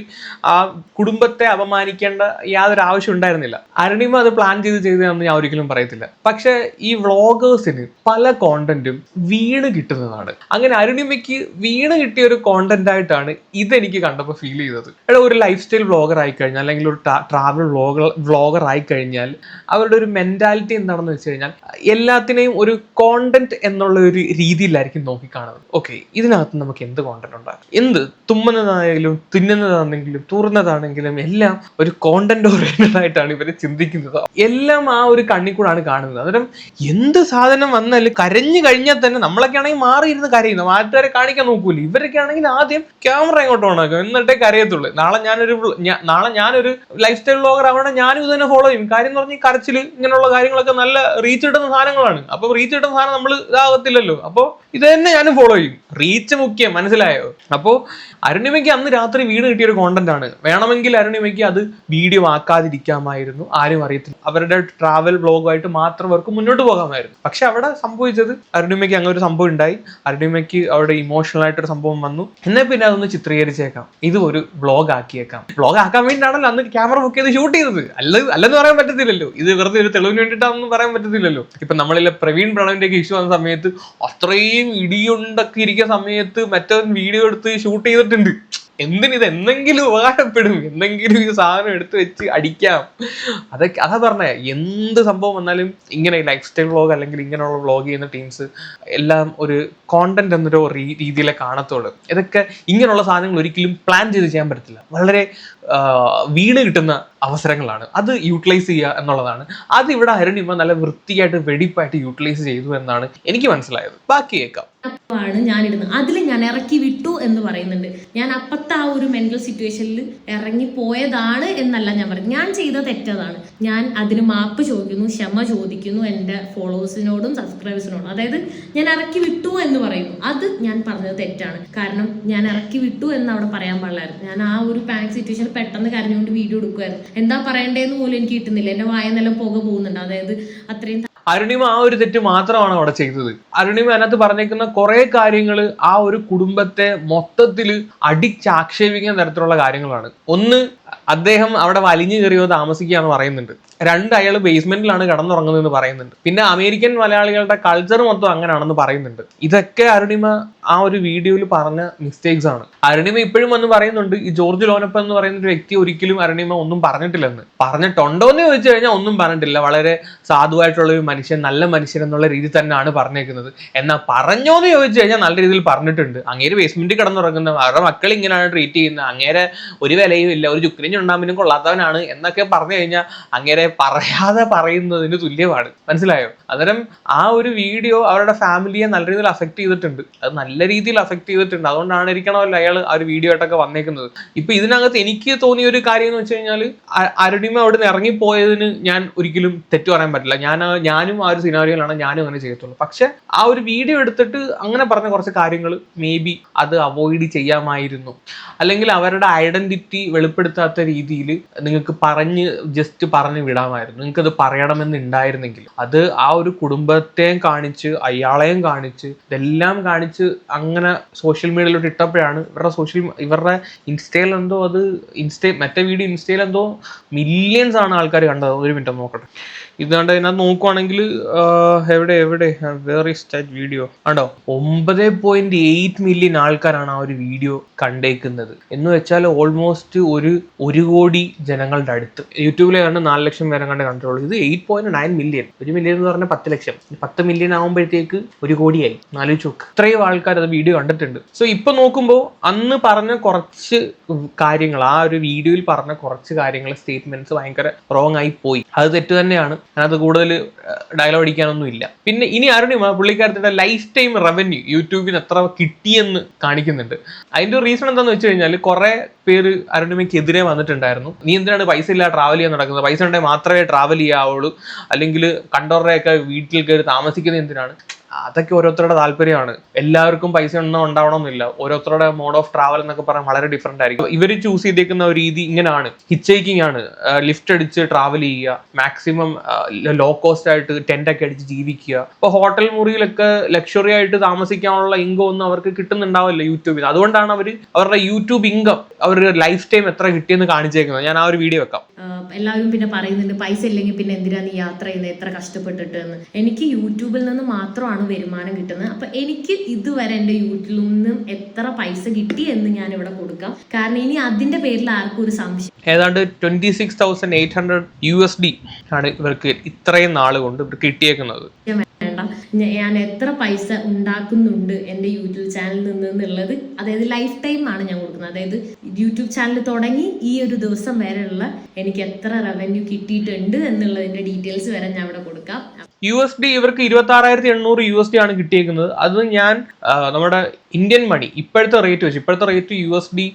ആ കുടുംബത്തെ അപമാനിക്കേണ്ട യാതൊരു ആവശ്യം ഉണ്ടായിരുന്നില്ല. അരുണിമ അത് പ്ലാൻ ചെയ്ത് ചെയ്തതാണെന്ന് ഞാൻ ഒരിക്കലും പറയത്തില്ല. പക്ഷെ ഈ വ്ളോഗേഴ്സിന് പല കോണ്ടന്റും വീണ് കിട്ടുന്നതാണ്. അങ്ങനെ അരുണിമയ്ക്ക് വീണ് കിട്ടിയ ഒരു കോണ്ടന്റ് ആയിട്ടാണ് ഇതെനിക്ക് കണ്ടപ്പോൾ ഫീൽ ചെയ്തത്. എടാ ഒരു ലൈഫ് സ്റ്റൈൽ വ്ളോഗർ ആയി കഴിഞ്ഞാൽ അല്ലെങ്കിൽ ഒരു ട്രാവൽ വ്ളോഗർ വ്ളോഗർ ആയി കഴിഞ്ഞാൽ അവരുടെ ഒരു മെന്റാലിറ്റി എന്താണെന്ന് വെച്ച് കഴിഞ്ഞാൽ എല്ലാത്തിനെയും ഒരു കോണ്ടന്റ് എന്നുള്ള ഒരു രീതിയിലായിരിക്കും നോക്കിക്കാണുന്നത് ഓക്കെ ഇതിനകത്ത് നമുക്ക് എന്ത് കോണ്ടന്റ് ഉണ്ടാകും എന്ത് തുമ്മുന്നതാണെങ്കിലും തിന്നുന്നതാണെങ്കിലും തൂറുന്നതാണെങ്കിലും എല്ലാം ഒരു കോണ്ടന്റ് ഓറിയന്റഡ് ആയിട്ടാണ് ഇവർ ചിന്തിക്കുന്നത്. എല്ലാം ആ ഒരു കണ്ണിക്കൂടാണ് കാണുന്നത്. അന്നേരം എന്ത് സാധനം വന്നാലും കരഞ്ഞു കഴിഞ്ഞാൽ തന്നെ നമ്മളൊക്കെ ആണെങ്കിൽ മാറിയിരുന്ന് കരയുന്നു. നാട്ടുകാരെ കാണിക്കാൻ നോക്കൂല. ഇവരൊക്കെ ആണെങ്കിൽ ആദ്യം ക്യാമറ ഇങ്ങോട്ട് ഓണാക്കും എന്നിട്ടേ കരയത്തുള്ളൂ. നാളെ ഞാനൊരു നാളെ ഞാനൊരു ലൈഫ് സ്റ്റൈൽ വ്ളോഗർ ആവണം ഞാനും ഇത് തന്നെ ഫോളോ ചെയ്യും. കാര്യം എന്ന് പറഞ്ഞാൽ കരച്ചിൽ ഇങ്ങനെയുള്ള കാര്യങ്ങളൊക്കെ നല്ല റീച്ച് കിട്ടുന്ന സാധനങ്ങളാണ്. അപ്പൊ റീച്ച് കിട്ടുന്ന സാധനം നമ്മൾ ഇതാകത്തില്ലല്ലോ അപ്പോൾ ഇത് തന്നെ ഞാനും ഫോളോ ചെയ്യും. റീച്ച് മുഖ്യം മനസ്സിലായോ? അപ്പോ അരുണിമയ്ക്ക് അന്ന് രാത്രി വീട് കിട്ടിയൊരു കോണ്ടന്റ് ആണ്. വേണമെങ്കിൽ അരുണിമയ്ക്ക് അത് വീഡിയോ ആക്കാതിരിക്കാമായിരുന്നു. ആരും അറിയത്തില്ല. അവരുടെ ട്രാവൽ വ്ളോഗുമായിട്ട് മാത്രം അവർക്ക് മുന്നോട്ട് പോകാമായിരുന്നു. പക്ഷെ അവിടെ സംഭവിച്ചത്? അരുണിമയ്ക്ക് അങ്ങനെ ഒരു സംഭവം ഉണ്ടായി. അരുണിമയ്ക്ക് അവിടെ ഇമോഷണൽ ആയിട്ട് ഒരു സംഭവം വന്നു. എന്നാൽ പിന്നെ അതൊന്ന് ചിത്രീകരിച്ചേക്കാം. ഇത് ഒരു വ്ളോഗ് ആക്കിയേക്കാം. വ്ളോഗ് ആക്കാൻ വേണ്ടിയിട്ടാണല്ലോ അന്ന് ക്യാമറ ബുക്ക് ചെയ്ത് ഷൂട്ട് ചെയ്തത്. അല്ല അല്ലെന്ന് പറയാൻ പറ്റത്തില്ലല്ലോ. ഇത് വെറുതെ ഒരു തെളിവിന് വേണ്ടിയിട്ടാണെന്ന് പറയാൻ പറ്റത്തില്ലല്ലോ. ഇപ്പൊ നമ്മളിലെ പ്രവീൺ പ്രണവിന്റെ ഒക്കെ ഇഷ്യൂ വന്ന സമയത്ത് അത്രയും ഇടിയുണ്ടൊക്കെ ഇരിക്കുന്ന സമയത്ത് മറ്റവൻ വീഡിയോ എടുത്ത് ഷൂട്ട് ചെയ്തിട്ടുണ്ട്. എന്തിന് ഇത് എന്തെങ്കിലും ഉപകാരപ്പെടും? എന്തെങ്കിലും ഈ സാധനം എടുത്ത് വെച്ച് അടിക്കാം. അതൊക്കെ അതാ പറഞ്ഞേ എന്ത് സംഭവം വന്നാലും ഇങ്ങനെ ലൈഫ് സ്റ്റൈൽ വ്ളോഗ് അല്ലെങ്കിൽ ഇങ്ങനെയുള്ള വ്ളോഗ് ചെയ്യുന്ന ടീംസ് എല്ലാം ഒരു കോണ്ടന്റ് എന്നൊരു രീതിയിലെ കാണത്തുള്ളൂ. ഇതൊക്കെ ഇങ്ങനെയുള്ള സാധനങ്ങൾ ഒരിക്കലും പ്ലാൻ ചെയ്ത് ചെയ്യാൻ പറ്റത്തില്ല. വളരെ വീണ് കിട്ടുന്ന അവസരങ്ങളാണ്. അത് യൂട്ടിലൈസ് ചെയ്യുക എന്നുള്ളതാണ്. അത് ഇവിടെ അരുണിമ നല്ല വൃത്തിയായിട്ട് വെടിപ്പായിട്ട് യൂട്ടിലൈസ് ചെയ്തു എന്നാണ് എനിക്ക് മനസ്സിലായത്. ബാക്കിയേക്കാം ആണ് ഞാൻ ഇടുന്നത് അതിൽ ഞാൻ ഇറക്കി വിട്ടു എന്ന് പറയുന്നുണ്ട്. ഞാൻ അപ്പത്തെ ആ ഒരു മെന്റൽ സിറ്റുവേഷനിൽ ഇറങ്ങി പോയതാണ് എന്നല്ല ഞാൻ പറഞ്ഞു ഞാൻ ചെയ്ത തെറ്റതാണ്. ഞാൻ അതിന് മാപ്പ് ചോദിക്കുന്നു ക്ഷമ ചോദിക്കുന്നു എന്റെ ഫോളോവേഴ്സിനോടും സബ്സ്ക്രൈബേഴ്സിനോടും. അതായത് ഞാൻ ഇറക്കി വിട്ടു എന്ന് പറയുന്നു. അത് ഞാൻ പറഞ്ഞത് തെറ്റാണ്. കാരണം ഞാൻ ഇറക്കി വിട്ടു എന്ന് അവിടെ പറയാൻ പാടില്ലായിരുന്നു. ഞാൻ ആ ഒരു പാനിക് സിറ്റുവേഷനിൽ പെട്ടെന്ന് കരഞ്ഞുകൊണ്ട് വീഡിയോ എടുക്കുമായിരുന്നു എന്താ പറയണ്ടേന്ന് പോലും എനിക്ക് കിട്ടുന്നില്ല. എന്റെ വായനെല്ലാം പുക പോകുന്നുണ്ട്. അതായത് അത്രയും അരുണിമ ആ ഒരു തെറ്റ് മാത്രമാണ് അവിടെ ചെയ്തത്. അരുണിമ അതിനകത്ത് പറഞ്ഞേക്കുന്ന കുറെ കാര്യങ്ങൾ ആ ഒരു കുടുംബത്തെ മൊത്തത്തിൽ അടിച്ചാക്ഷേപിക്കുന്ന തരത്തിലുള്ള കാര്യങ്ങളാണ്. ഒന്ന് അദ്ദേഹം അവിടെ വലിഞ്ഞു കയറിയോ താമസിക്കുകയെന്ന് പറയുന്നുണ്ട്. രണ്ട് അയാൾ ബേസ്മെന്റിലാണ് കടന്നുറങ്ങുന്നതെന്ന് പറയുന്നുണ്ട്. പിന്നെ അമേരിക്കൻ മലയാളികളുടെ കൾച്ചർ മൊത്തം അങ്ങനെയാണെന്ന് പറയുന്നുണ്ട്. ഇതൊക്കെ അരുണിമ ആ ഒരു വീഡിയോയിൽ പറഞ്ഞ മിസ്റ്റേക്സ് ആണ്. അരുണിമ ഇപ്പോഴും വന്ന് പറയുന്നുണ്ട് ഈ ജോർജ് ലോനപ്പ എന്ന് പറയുന്ന ഒരു വ്യക്തി ഒരിക്കലും അരുണിമ ഒന്നും പറഞ്ഞിട്ടില്ലെന്ന്. പറഞ്ഞിട്ടുണ്ടോ എന്ന് ചോദിച്ചു കഴിഞ്ഞാൽ ഒന്നും പറഞ്ഞിട്ടില്ല. വളരെ സാധുവായിട്ടുള്ള ഒരു മനുഷ്യൻ നല്ല മനുഷ്യൻ എന്നുള്ള രീതി തന്നെയാണ് പറഞ്ഞേക്കുന്നത്. എന്നാൽ പറഞ്ഞോ എന്ന് ചോദിച്ചു കഴിഞ്ഞാൽ നല്ല രീതിയിൽ പറഞ്ഞിട്ടുണ്ട്. അങ്ങേര് ബേസ്മെന്റിൽ കടന്നുറങ്ങുന്ന അവരുടെ മക്കൾ ഇങ്ങനെയാണ് ട്രീറ്റ് ചെയ്യുന്നത്. അങ്ങേരെ ഒരു വിലയും ഇല്ല ഒരു ചുക്കിനും കൊള്ളാത്തവനാണ് എന്നൊക്കെ പറഞ്ഞു കഴിഞ്ഞാൽ അങ്ങനെ പറയാതെ പറയുന്നതിന് തുല്യമാണ്. മനസ്സിലായോ? അന്നേരം ആ ഒരു വീഡിയോ അവരുടെ ഫാമിലിയെ നല്ല രീതിയിൽ അഫക്ട് ചെയ്തിട്ടുണ്ട്. അത് നല്ല രീതിയിൽ അഫക്ട് ചെയ്തിട്ടുണ്ട്. അതുകൊണ്ടാണ് ഇരിക്കണമല്ലോ അയാൾ ആ ഒരു വീഡിയോ ആയിട്ടൊക്കെ വന്നേക്കുന്നത്. ഇപ്പൊ ഇതിനകത്ത് എനിക്ക് തോന്നിയ ഒരു കാര്യം എന്ന് വെച്ച് കഴിഞ്ഞാൽ അരുണിമ അവിടെ നിന്ന് ഇറങ്ങിപ്പോയതിന് ഞാൻ ഒരിക്കലും തെറ്റു പറയാൻ പറ്റില്ല. ഞാൻ ഞാനും ആ ഒരു സിനാരിയോയിലാണ് ഞാനും അങ്ങനെ ചെയ്യത്തുള്ളൂ പക്ഷെ ആ ഒരു വീഡിയോ എടുത്തിട്ട് അങ്ങനെ പറഞ്ഞ കുറച്ച് കാര്യങ്ങൾ മേ ബി അത് അവോയ്ഡ് ചെയ്യാമായിരുന്നു. അല്ലെങ്കിൽ അവരുടെ ഐഡന്റിറ്റി വെളിപ്പെടുത്താത്ത രീതിയിൽ നിങ്ങൾക്ക് പറഞ്ഞ് ജസ്റ്റ് പറഞ്ഞു വിടാമായിരുന്നു. നിങ്ങൾക്ക് അത് പറയണമെന്ന് ഉണ്ടായിരുന്നെങ്കിൽ അത് ആ ഒരു കുടുംബത്തെയും കാണിച്ച് അയാളെയും കാണിച്ച് ഇതെല്ലാം കാണിച്ച് അങ്ങനെ സോഷ്യൽ മീഡിയയിലോട്ട് ഇട്ടപ്പോഴാണ് ഇവരുടെ സോഷ്യൽ ഇവരുടെ ഇൻസ്റ്റയിൽ എന്തോ അത് ഇൻസ്റ്റ മറ്റേ വീഡിയോ ഇൻസ്റ്റയിൽ എന്തോ മില്യൺസ് ആണ് ആൾക്കാർ കണ്ടത്. ഒരു മിനിറ്റ് നോക്കട്ടെ. ഇതാണ്ട് അതിനകത്ത് നോക്കുവാണെങ്കിൽ എവിടെ എവിടെ? വേറെ ദാറ്റ് വീഡിയോ ആണോ? ഒമ്പത് പോയിന്റ് എയ്റ്റ് മില്യൺ ആൾക്കാരാണ് ആ ഒരു വീഡിയോ കണ്ടേക്കുന്നത്. എന്ന് വെച്ചാൽ ഓൾമോസ്റ്റ് ഒരു ഒരു കോടി ജനങ്ങളുടെ അടുത്ത്. യൂട്യൂബിലാണ് നാല് ലക്ഷം പേരെ കണ്ട് കണ്ടിട്ടുള്ളൂ ഇത് എയ്റ്റ് പോയിന്റ് നയൻ മില്യൺ ഒരു മില്യൺ എന്ന് പറഞ്ഞാൽ പത്ത് ലക്ഷം. പത്ത് മില്യൺ ആകുമ്പോഴത്തേക്ക് ഒരു കോടിയായി. നാലോചിച്ച് നോക്ക്. ഇത്രയും ആൾക്കാർ അത് വീഡിയോ കണ്ടിട്ടുണ്ട്. സോ ഇപ്പൊ നോക്കുമ്പോൾ അന്ന് പറഞ്ഞ കുറച്ച് കാര്യങ്ങൾ ആ ഒരു വീഡിയോയിൽ പറഞ്ഞ കുറച്ച് കാര്യങ്ങൾ സ്റ്റേറ്റ്മെന്റ്സ് ഭയങ്കര റോങ് ആയി പോയി. അത് തെറ്റ് തന്നെയാണ്. അതിനകത്ത് കൂടുതൽ ഡയലോഗ് അടിക്കാനൊന്നും ഇല്ല. പിന്നെ ഇനി അരുണിമ പുള്ളിക്കാരത്തിന്റെ ലൈഫ് ടൈം റവന്യൂ യൂട്യൂബിന് എത്ര കിട്ടിയെന്ന് കാണിക്കുന്നുണ്ട്. അതിന്റെ റീസൺ എന്താന്ന് വെച്ച് കഴിഞ്ഞാൽ കുറെ പേര് അരുണിമയ്ക്കെതിരെ വന്നിട്ടുണ്ടായിരുന്നു. നീ എന്തിനാണ് പൈസ ഇല്ല ട്രാവൽ ചെയ്യാൻ നടക്കുന്നത്? പൈസ ഉണ്ടെങ്കിൽ മാത്രമേ ട്രാവൽ ചെയ്യാവുള്ളൂ. അല്ലെങ്കിൽ കണ്ടവരുടെയൊക്കെ വീട്ടിൽ കയറി താമസിക്കുന്നത് എന്തിനാണ്? അതൊക്കെ ഓരോരുത്തരുടെ താല്പര്യമാണ്. എല്ലാവർക്കും പൈസ ഒന്നും ഉണ്ടാവണമെന്നില്ല ഓരോരുത്തരുടെ മോഡ് ഓഫ് ട്രാവൽ എന്നൊക്കെ പറയാൻ വളരെ ഡിഫറെന്റ് ആയിരിക്കും. ഇവർ ചൂസ് ചെയ്തേക്കുന്ന ഒരു രീതി ഇങ്ങനെയാണ് ഹിച്ചേക്കിംഗ് ആണ്. ലിഫ്റ്റ് അടിച്ച് ട്രാവൽ ചെയ്യുക. മാക്സിമം ലോ കോസ്റ്റ് ആയിട്ട് ടെന്റ് ഒക്കെ അടിച്ച് ജീവിക്കുക. ഇപ്പൊ ഹോട്ടൽ മുറിയിലൊക്കെ ലക്ഷറി ആയിട്ട് താമസിക്കാനുള്ള ഇൻകം ഒന്നും അവർക്ക് കിട്ടുന്നുണ്ടാവില്ല യൂട്യൂബിൽ അതുകൊണ്ടാണ് അവർ അവരുടെ യൂട്യൂബ് ഇൻകം അവരുടെ ലൈഫ് ടൈം എത്ര കിട്ടിയെന്ന് കാണിച്ചേക്കുന്നത്. ഞാൻ ആ ഒരു വീഡിയോ വെക്കാം. എല്ലാവരും പിന്നെ പറയുന്നുണ്ട് പൈസ ഇല്ലെങ്കിൽ പിന്നെ എന്തിനാ നീ യാത്ര ചെയ്യുന്നത്? എത്ര കഷ്ടപ്പെട്ടിട്ട്? എന്ന്. എനിക്ക് യൂട്യൂബിൽ നിന്ന് മാത്രമാണ് വരുമാനം കിട്ടുന്നത്. അപ്പൊ എനിക്ക് ഇതുവരെ എന്റെ യൂട്യൂബിൽ നിന്നും എത്ര പൈസ കിട്ടി എന്ന് ഞാൻ ഇവിടെ കൊടുക്കാം. കാരണം ഇനി അതിന്റെ പേരിൽ ആർക്കും ഒരു സംശയം ഏതാണ്ട് twenty six thousand eight hundred U S D ആണ് ഇവർക്ക് ഇത്രയും നാൾ കൊണ്ട് ഇവർക്ക് കിട്ടിയേക്കുന്നത്. ഞാൻ എത്ര പൈസ ഉണ്ടാക്കുന്നുണ്ട് എന്റെ യൂട്യൂബ് ചാനലിൽ നിന്ന് എന്നുള്ളത് അതായത് ലൈഫ് ടൈം ആണ് ഞാൻ കൊടുക്കുന്നത്. അതായത് യൂട്യൂബ് ചാനൽ തുടങ്ങി ഈ ഒരു ദിവസം വരെയുള്ള എനിക്ക് എത്ര റവന്യൂ കിട്ടിയിട്ടുണ്ട് എന്നുള്ളതിന്റെ ഡീറ്റെയിൽസ് വരെ ഞാൻ ഇവിടെ കൊടുക്കാം. യു എസ് ഡി ഇവർക്ക് ഇരുപത്തി ആറായിരത്തി എണ്ണൂറ് യു എസ് ഡി ആണ് കിട്ടിയിരിക്കുന്നത് അത് ഞാൻ നമ്മുടെ ഇന്ത്യൻ മണി ഇപ്പോഴത്തെ റേറ്റ് വെച്ച് ഇപ്പോഴത്തെ റേറ്റ് യു എസ് ഡി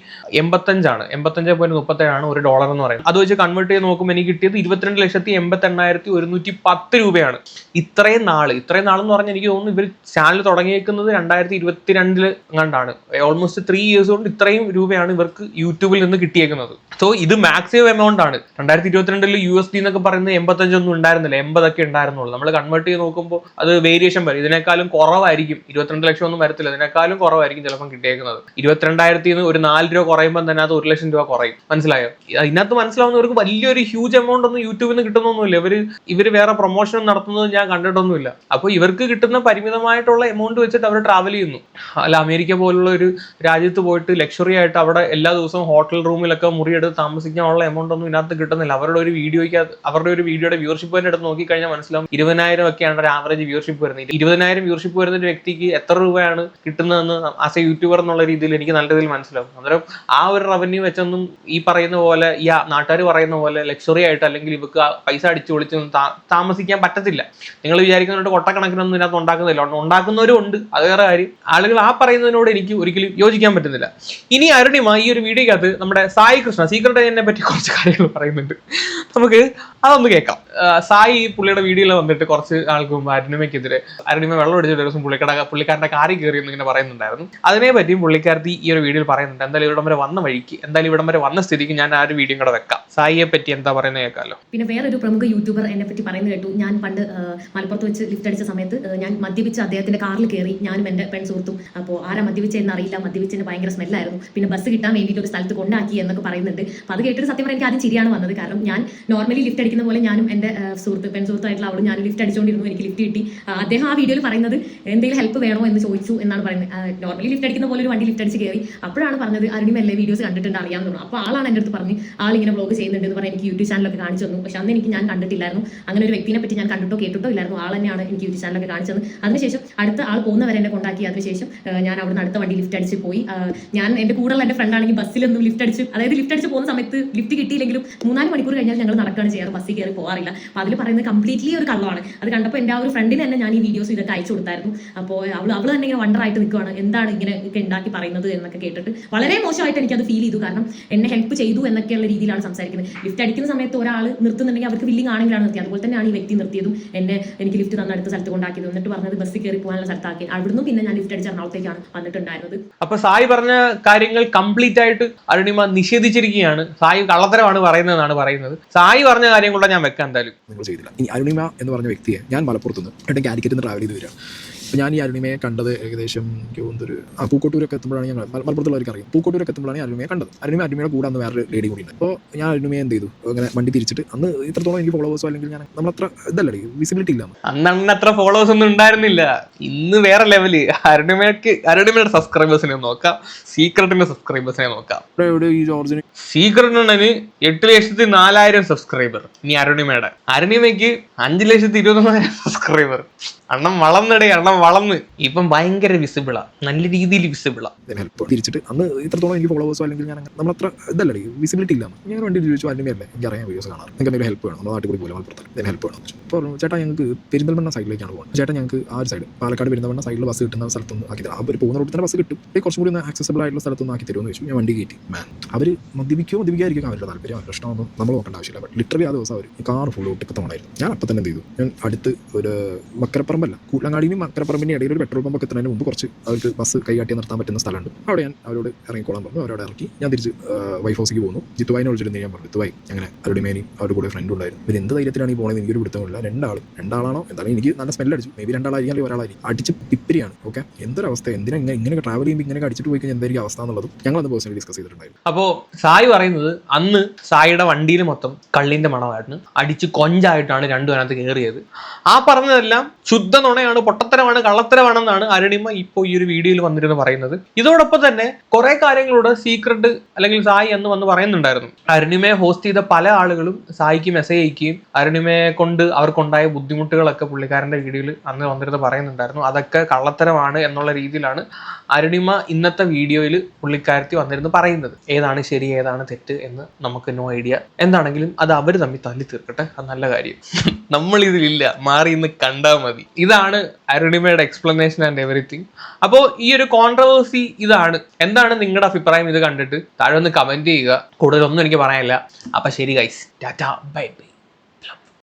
എൺപത്തഞ്ചാണ്. എൺപത്തഞ്ച് പോയിന്റ് മുപ്പത്തേഴാണ് ഒരു ഡോളർ എന്ന് പറയുന്നത്. അത് വെച്ച് കൺവേർട്ട് ചെയ്ത് നോക്കുമ്പോൾ എനിക്ക് കിട്ടിയത് ഇരുപത്തിരണ്ട് ലക്ഷത്തി എൺപത്തി എണ്ണായിരത്തി ഒരുന്നൂറ്റി പത്ത് രൂപയാണ്. ഇത്രയും നാൾ ഇത്രയും നാളെന്ന് പറഞ്ഞാൽ എനിക്ക് തോന്നുന്നു ഇവർ ചാനൽ തുടങ്ങിയേക്കുന്നത് രണ്ടായിരത്തി ഇരുപത്തിരണ്ടിൽ കണ്ടാണ് ഓൾമോസ്റ്റ് ത്രീ ഇയേഴ്സ് കൊണ്ട് ഇത്രയും രൂപയാണ് ഇവർക്ക് യൂട്യൂബിൽ നിന്ന് കിട്ടിയേക്കുന്നത്. സോ ഇത് മാക്സിമം എമൗണ്ട് ആണ്. രണ്ടായിരത്തി ഇരുപത്തിരണ്ടിൽ യു എസ് ഡി എന്നൊക്കെ പറയുന്നത് എൺപത്തഞ്ചൊന്നും ഉണ്ടായിരുന്നില്ല. എൺപതൊക്കെ ഉണ്ടായിരുന്നുള്ളൂ. നമ്മൾ കൺവേർട്ട് ചെയ്ത് നോക്കുമ്പോൾ അത് വേരിയേഷൻ വരും. ഇതിനേക്കാളും കുറവായിരിക്കും. ഇരുപത്തിരണ്ട് ലക്ഷം ഒന്നും വരത്തില്ല. ഇതിനേക്കാളും കുറവായിരിക്കും ചിലപ്പം കിട്ടിയേക്കുന്നത്. ഇരുപത്തിരണ്ടായിരത്തി ഒരു നാല് രൂപ കുറയുമ്പോൾ തന്നെ അത് ഒരു ലക്ഷം രൂപ കുറയും. മനസ്സിലായോ? ഇതിനകത്ത് മനസ്സിലാവുന്നവർക്ക് വലിയൊരു ഹ്യൂജ് എമൗണ്ട് ഒന്നും യൂട്യൂബിൽ നിന്ന് കിട്ടുന്നൊന്നുമില്ല. ഇവർ ഇവർ വേറെ പ്രൊമോഷൻ നടത്തുന്നത് ഞാൻ കണ്ടിട്ടൊന്നുമില്ല. അപ്പോൾ ഇവർക്ക് കിട്ടുന്ന പരിമിതമായിട്ടുള്ള എമൗണ്ട് വെച്ചിട്ട് അവർ ട്രാവൽ ചെയ്യുന്നു. അല്ല അമേരിക്ക പോലുള്ള ഒരു രാജ്യത്ത് പോയിട്ട് ലക്ഷറി ആയിട്ട് അവിടെ എല്ലാ ദിവസവും ഹോട്ടൽ റൂമിലൊക്കെ മുറിയെടുത്ത് താമസിക്കാനുള്ള എമൗണ്ട് ഒന്നും ഇതിനകത്ത് കിട്ടുന്നില്ല. അവരുടെ ഒരു വീഡിയോയ്ക്ക് അവരുടെ ഒരു വീഡിയോയുടെ വ്യൂവർഷിപ്പ് തന്നെ എടുത്ത് നോക്കിക്കഴിഞ്ഞാൽ മനസ്സിലാവും. ഒക്കെയാണ് ഒരു ആവറേജ് വ്യൂവർഷിപ്പ് വരുന്നത്. ഇരുപതിനായിരം വ്യൂവർഷിപ്പ് വരുന്ന ഒരു വ്യക്തിക്ക് എത്ര രൂപയാണ് കിട്ടുന്നതെന്ന് ആസ് എ യൂട്യൂബർ എന്നുള്ള രീതിയിൽ എനിക്ക് നല്ല രീതിയിൽ മനസ്സിലാവും. അന്നേരം ആ ഒരു റവന്യൂ വെച്ചൊന്നും ഈ പറയുന്ന പോലെ ഈ നാട്ടുകാർ പറയുന്ന പോലെ ലക്ഷറി ആയിട്ട് അല്ലെങ്കിൽ ഇവർക്ക് പൈസ അടിച്ചു പൊളിച്ചൊന്നും താമസിക്കാൻ പറ്റത്തില്ല. നിങ്ങൾ വിചാരിക്കുന്നതിനോട് കൊട്ടക്കണക്കിനൊന്നും ഇതിനകത്ത് ഉണ്ടാക്കുന്നില്ല. ഉണ്ട്- ഉണ്ടാക്കുന്നവരും ഉണ്ട് അത് വേറെ കാര്യം. ആളുകൾ ആ പറയുന്നതിനോട് എനിക്ക് ഒരിക്കലും യോജിക്കാൻ പറ്റുന്നില്ല. ഇനി അരുണിമ ഈ ഒരു വീഡിയോക്കകത്ത് നമ്മുടെ സായി കൃഷ്ണ സീക്രട്ട് ഏജന്റിനെ പറ്റി കുറച്ച് കാര്യങ്ങൾ പറയുന്നുണ്ട്. നമുക്ക് അതൊന്ന് കേൾക്കാം. സായി പുള്ളിയുടെ വീഡിയോയിൽ വന്നിട്ട് കുറച്ച് ആൾക്ക് അരുണിമയ്ക്കെതിരെ അരുണിമ വെള്ളം അടിച്ച ഒരു ദിവസം പുള്ളിക്കട പുള്ളിക്കാരന്റെ കാറി കയറി എന്ന് ഇങ്ങനെ പറയുന്നുണ്ടായിരുന്നു. അതിനെ പറ്റിയും പുള്ളിക്കാരത്തി ഈ ഒരു വീഡിയോയിൽ പറയുന്നുണ്ട്. എന്തായാലും ഇവിടം വരെ വന്ന വഴിക്ക് എന്തായാലും ഇവിടം വരെ വന്ന സ്ഥിതിക്ക് ഞാൻ ആ ഒരു വീഡിയോ കൂടെ വെക്കാം. സായിയെ പറ്റി എന്താ പറയുന്നത് കേൾക്കാമല്ലോ പിന്നെ വേറൊരു പ്രമുഖ യൂട്യൂബർ എന്നെ പറ്റി പറയുന്നത് കേട്ടു. ഞാൻ പണ്ട് മലപ്പുറത്ത് വെച്ച് ലിഫ്റ്റ് അടിച്ച സമയത്ത് ഞാൻ മദ്യപിച്ച് അദ്ദേഹത്തിന്റെ കാറിൽ കയറി ഞാനും എന്റെ പെൺ സുഹൃത്തും അപ്പോൾ ആരാ മദ്യപിച്ചെന്ന് അറിയില്ല. മദ്യപിച്ചതിന് ഭയങ്കര സ്മെല്ലായിരുന്നു പിന്നെ ബസ് കിട്ടാൻ വേണ്ടിയിട്ട് ഒരു സ്ഥലത്ത് കൊണ്ടാക്കി എന്നൊക്കെ പറയുന്നുണ്ട്. അപ്പോൾ അത് കേട്ടിട്ട് സത്യം പറഞ്ഞാൽ എനിക്ക് ആദ്യം ചിരിയാണ് വന്നത്. കാരണം ഞാൻ നോർമലി ലിഫ്റ്റ് അടിക്കുന്ന പോലെ ഞാനും എന്റെ സുഹൃത്ത് പെൺ സുഹൃത്തായിട്ടുള്ള അവളും ഞാൻ ലിഫ്റ്റ് അടിച്ചുകൊണ്ടിരുന്നു എനിക്ക് ലിഫ്റ്റ് കിട്ടി. അദ്ദേഹം ആ വീഡിയോയിൽ പറയുന്നത് എന്തെങ്കിലും ഹെൽപ്പ് വേണോ എന്ന് ചോദിച്ചു എന്നാണ് പറയുന്നത്. നോർമലി ലിഫ്റ്റ് അടിക്കുന്ന പോലെ ഒരു വണ്ടി ലിഫ്റ്റ് അടിച്ച് കയറി അപ്പോഴാണ് പറഞ്ഞത് അരുണിമ എല്ലാ വീഡിയോസ് കണ്ടിട്ടുണ്ട് അറിയാമെന്ന് തോന്നുന്നു. അപ്പോൾ ആളാണ് എന്റെ അടുത്ത് പറഞ്ഞ് ആളിങ്ങനെ വ്ളോഗ് ചെയ്യുന്നുണ്ട് എന്ന് പറഞ്ഞ് എനിക്ക് യൂട്യൂബ് ചാനലൊക്കെ കാണിച്ചു തന്നു. പക്ഷേ അന്ന് എനിക്ക് ഞാൻ കണ്ടിട്ടില്ലായിരുന്നു. അങ്ങനെ ഒരു വ്യക്തിനെ പറ്റി ഞാൻ കണ്ടിട്ടോ കേട്ടിട്ടോ ഇല്ലായിരുന്നു. ആൾ തന്നെയാണ് എനിക്ക് യൂട്യൂബ് ചാനലൊക്കെ കാണിച്ചത് അതിനുശേഷം അടുത്ത ആൾ പോകുന്നവരെ എന്നെ കൊണ്ടാക്കി അതിനുശേഷം ഞാൻ അവിടുന്ന് അടുത്ത വണ്ടി ലിഫ്റ്റ് അടിച്ച് പോയി. ഞാൻ എന്റെ കൂടെയുള്ള എന്റെ ഫ്രണ്ട് ആണെങ്കിൽ ബസ്സിലൊന്നും ലിഫ്റ്റ് അടിച്ച് അതായത് ലിഫ്റ്റ് അടിച്ച് പോകുന്ന സമയത്ത് ലിഫ്റ്റ് കിട്ടിയില്ലെങ്കിലും മൂന്നാൽ മണിക്കൂർ കഴിഞ്ഞാൽ ഞങ്ങൾ നടക്കുകയാണ് ചെയ്യാറ്. ബസ്സിൽ കയറി പോകാറില്ല. അപ്പോൾ അതിൽ പറയുന്നത് കംപ്ലീറ്റ്ലി ഒരു കള്ളമാണ്. അത് കണ്ടപ്പോൾ എന്റെ ആ ഒരു ഫ്രണ്ടിന് തന്നെ ഞാൻ ഈ വീഡിയോസ് ഇതൊക്കെ അയച്ചു കൊടുത്തായിരുന്നു. അപ്പോൾ അവൾ അവൾ തന്നെ ഇങ്ങനെ വണ്ടറായിട്ട് നിൽക്കുവാണ് എന്താണ് ഇങ്ങനെ ഒക്കെ ഉണ്ടാക്കി പറയുന്നത് എന്നൊക്കെ കേട്ടിട്ട് വളരെ മോശമായിട്ട് എനിക്കത് ഫീൽ ചെയ്തു. കാരണം എന്നെ ഹെൽപ്പ് ചെയ്തു എന്നൊക്കെയുള്ള രീതിയിലാണ് സംസാരിക്കുന്നത്. ലിഫ്റ്റ് അടിക്കുന്ന സമയത്ത് ഒരാൾ നിർത്തുന്നുണ്ടെങ്കിൽ അവർക്ക് വില്ലിങ് ആണെങ്കിലാണ് നിർത്തിയത്. അതുപോലെ തന്നെയാണ് ഈ വ്യക്തി നിർത്തിയതും. എന്നെ എനിക്ക് ലിഫ്റ്റ് തന്ന അടുത്ത സ്ഥലത്ത് കൊണ്ടാക്കിയത്. എന്നിട്ട് പറഞ്ഞത് ബസ്സിൽ കയറി പോകാനുള്ള സ്ഥലത്താക്കി. അവിടുന്ന് പിന്നെ ഞാൻ ലിഫ്റ്റ് അടിച്ച് എറണാകുളത്തേക്കാണ് വന്നിട്ടുണ്ടായിരുന്നത്. അപ്പൊ സായി പറഞ്ഞ കാര്യങ്ങൾ കംപ്ലീറ്റ് ആയിട്ട് അരുണിമ നിഷേധിച്ചിരിക്കുകയാണ്. സായി കള്ളത്തരമാണ് പറയുന്നതെന്നാണ് പറയുന്നത്. സായി പറഞ്ഞ കാര്യം കൂടെ ഞാൻ വെക്കാം എന്തായാലും. നിങ്ങൾ ചെയ്തില്ല. ഈ അരുണിമ എന്ന് പറഞ്ഞ വ്യക്തിയെ. ഞാൻ മലപ്പുറത്തുനിന്ന് ഏട്ടൻ കാലിക്കറ്റ് നിന്ന് ട്രാവൽ ചെയ്ത് വരിക. അപ്പോൾ ഞാൻ ഈ അരുണിമയെ കണ്ടത് ഏകദേശം എനിക്ക് തോന്നുന്നൊരു ആ പൂക്കോട്ടൂരൊക്കെ എത്തുമ്പോഴാണ് ഞാൻ മലപ്പുറത്തുള്ളവർക്ക് അറിയാം. പൂക്കോട്ടൂരൊക്കെ എത്തുമ്പോഴാണ് ഞാൻ അരുണിമയെ കണ്ടത്. അരുണിമ അരുണിമയുടെ കൂടെ അന്ന് വേറെ ലേഡി കൂടി ഉണ്ട്. അപ്പോൾ ഞാൻ അരുണിമയെ എന്ത് ചെയ്തു? അങ്ങനെ വണ്ടി തിരിച്ചിട്ട് അന്ന് ഇത്രത്തോളം എനിക്ക് ഫോളോവേഴ്സോ അല്ലെങ്കിൽ ഞാൻ നമ്മളത്ര ഇതല്ലേ വിസിബിലിറ്റി ഇല്ല അന്ന്. അന്ന് അത്ര ഫോളോവേഴ്സ് ഒന്നും ഉണ്ടായിരുന്നില്ല. ഇന്ന് വേറെ ലെവൽ അരുണിമയ്ക്ക് അരുണിമയുടെ സബ്സ്ക്രൈബേഴ്സിനെ നോക്കാം. സീക്രട്ടിന്റെ സബ്സ്ക്രൈബേഴ്സിനെ നോക്കാം. ഈ ജോർജിന്? സീക്രട്ടിന് എട്ട് ലക്ഷത്തി നാലായിരം സബ്സ്ക്രൈബർ ഇനി അരുണിമയുടെ. അരുണിമയ്ക്ക് അഞ്ച് ലക്ഷത്തി ഇരുപത്തൊന്നായിരം സബ്സ്ക്രൈബർ അണ്ണം വളർന്നിടേ അണ്ണം വളർന്ന്. ഇപ്പം ഭയങ്കര വിസിബിളാ നല്ല രീതിയിൽ വിസിബിളാ ഹെൽപ്പ് തിരിച്ചിട്ട് അന്ന് ഇത്രത്തോളം എനിക്ക് ഫോളോവേഴ്സോ അല്ലെങ്കിൽ ഞാൻ നമ്മൾ അത്ര ഇതല്ലേ വിസിബിലിറ്റി ഇല്ല ഞാൻ വണ്ടി ചോദിച്ചു അരുണിമയല്ലേ എനിക്ക് അറിയാൻ വീഡിയോസ് കാണാറ് നിങ്ങൾക്ക് എന്തെങ്കിലും ഹെൽപ്പ് വേണം? നമ്മുടെ നാട്ടിൽ കൂടി പോലെ മലപ്പുറത്ത് എന്തെങ്കിലും ഹെൽപ്പ് വേണം അപ്പോൾ പറഞ്ഞു ചേട്ടാ ഞങ്ങൾക്ക് പെരിന്തൽമണ്ണ സൈഡിലേക്കാണ് പോകുന്നത് ചേട്ടാ ഞങ്ങൾക്ക് ആ ഒരു സൈഡ് പാലക്കാട് പെരിന്തൽമണ്ണ സൈഡിൽ ബസ് കിട്ടുന്ന സ്ഥലത്തൊന്ന് ആക്കി തരാം. അവർ പോകുന്ന റൂട്ടിൽ തന്നെ ബസ് കിട്ടും. കുറച്ചും കൂടി ഒന്ന് ആക്സസബിൾ ആയിട്ടുള്ള സ്ഥലത്തൊന്ന് ആക്കി തരുമെന്ന് ചോദിച്ചു. ഞാൻ വണ്ടി കയറ്റി. മാൻ അവർ മദ്യപിക്കോ മദ്യപിക്കാതിരിക്കും അവരുടെ താല്പര്യം അവരുടെ ഇഷ്ടമൊന്നും നമ്മൾ നോക്കേണ്ട ആവശ്യമില്ല. ബട്ട് ലിറ്ററലി ആ ദിവസം അവർ കാർ ഫുൾ ഒട്ടിക്കത്തോണായിരുന്നു ഞാൻ അപ്പം തന്നെ എന്ത് ചെയ്തു? ഞാൻ അടുത്ത് ഒരു മക്കരപ്പറമ്പല്ല കൂട്ടങ്ങാടിനും അക്കരപ്പറമ്പിന്റെ ഇടയിൽ ഒരു പെട്രോൾ പമ്പ് എത്തുന്നതിന് മുമ്പ് കുറച്ച് അവർക്ക് ബസ് കൈകാട്ടി നിർത്താൻ പറ്റുന്ന സ്ഥലമുണ്ട്. അവിടെ ഞാൻ അവരോട് ഇറങ്ങിക്കോളാൻ പറഞ്ഞു. അവരോട് ഇറക്കി. ഞാൻ തിരിച്ച് വൈഫ് ഹൗസിലേക്ക് പോകുന്നു ജിത്തുവായിനെ വിളിച്ചിട്ട് ഞാൻ പറഞ്ഞു? ജിത്തുവായി അങ്ങനെ അവരുടെ മേനി അവരുടെ കൂടെ ഫ്രണ്ട് ഉണ്ടായിരുന്നു. ഇവർ എന്ത് ധൈര്യത്തിലാണ് ഈ പോണത്? എനിക്കൊരു പിടുത്തമില്ല രണ്ടാളും രണ്ടാളാണോ? എന്തായാലും എനിക്ക് നല്ല സ്മെല്ല് അടിച്ചു. മേ ബി രണ്ടാളായിരിക്കും അല്ലെങ്കിൽ ഒരാളായിരിക്കും. അടിച്ച് പിപ്പിരിയാണ്. ഓക്കെ എന്തൊരവസ്ഥ? എന്തിനാ ഇങ്ങനെ ഇങ്ങനെ ട്രാവൽ ചെയ്യുമ്പോൾ ഇങ്ങനെ അടിച്ചിട്ട് പോയി കഴിഞ്ഞാൽ എന്തായിരിക്കും അവസ്ഥ എന്നുള്ളതും ഞങ്ങൾ അന്ന് പേഴ്സണലി ഡിസ്കസ് ചെയ്തിട്ടുണ്ടായിരുന്നു. അപ്പോൾ സായി പറയുന്നത് അന്ന് സായിയുടെ വണ്ടിയിൽ മൊത്തം കള്ളിന്റെ മണമായിരുന്നു. അടിച്ച് കൊഞ്ചായിട്ടാണ് രണ്ടു അതിനകത്ത് കയറിയത്. ആ പറഞ്ഞതെല്ലാം ശുദ്ധ നുണയാണ് പൊട്ടത്തരമാണ് കള്ളത്തരമാണെന്നാണ് അരുണിമ ഇപ്പോൾ ഈ ഒരു വീഡിയോയിൽ വന്നിരുന്നു പറയുന്നത്. ഇതോടൊപ്പം തന്നെ കുറെ കാര്യങ്ങളോട് സീക്രട്ട് അല്ലെങ്കിൽ സായി എന്ന് വന്ന് പറയുന്നുണ്ടായിരുന്നു. അരുണിമയെ ഹോസ്റ്റ് ചെയ്ത പല ആളുകളും സായിക്ക് മെസ്സേജ് അയക്കുകയും അരുണിമയെ കൊണ്ട് അവർക്കുണ്ടായ ബുദ്ധിമുട്ടുകളൊക്കെ പുള്ളിക്കാരന്റെ വീഡിയോയിൽ അന്ന് വന്നിരുന്ന് പറയുന്നുണ്ടായിരുന്നു. അതൊക്കെ കള്ളത്തരമാണ് എന്നുള്ള രീതിയിലാണ് അരുണിമ ഇന്നത്തെ വീഡിയോയിൽ പുള്ളിക്കാരത്തി വന്നിരുന്നു പറയുന്നത്. ഏതാണ് ശരി ഏതാണ് തെറ്റ് എന്ന് നമുക്ക് നോ ഐഡിയ എന്താണെങ്കിലും അത് അവർ തമ്മിൽ തല്ലി തീർക്കട്ടെ. അത് നല്ല കാര്യം. നമ്മൾ ഇതിലില്ല മാറി ഇന്ന് കണ്ടാൽ മതി. ഇതാണ് അരുണിമയുടെ എക്സ്പ്ലനേഷൻ ആൻഡ് എവറിത്തിങ് അപ്പോൾ ഈ ഒരു കോൺട്രവേഴ്സി ഇതാണ്. എന്താണ് നിങ്ങളുടെ അഭിപ്രായം ഇത് കണ്ടിട്ട്? താഴെ ഒന്ന് കമന്റ് ചെയ്യുക. കൂടുതലൊന്നും എനിക്ക് പറയാനില്ല. അപ്പൊ ശരി ഗൈസ് ടാറ്റ ബൈ ബൈ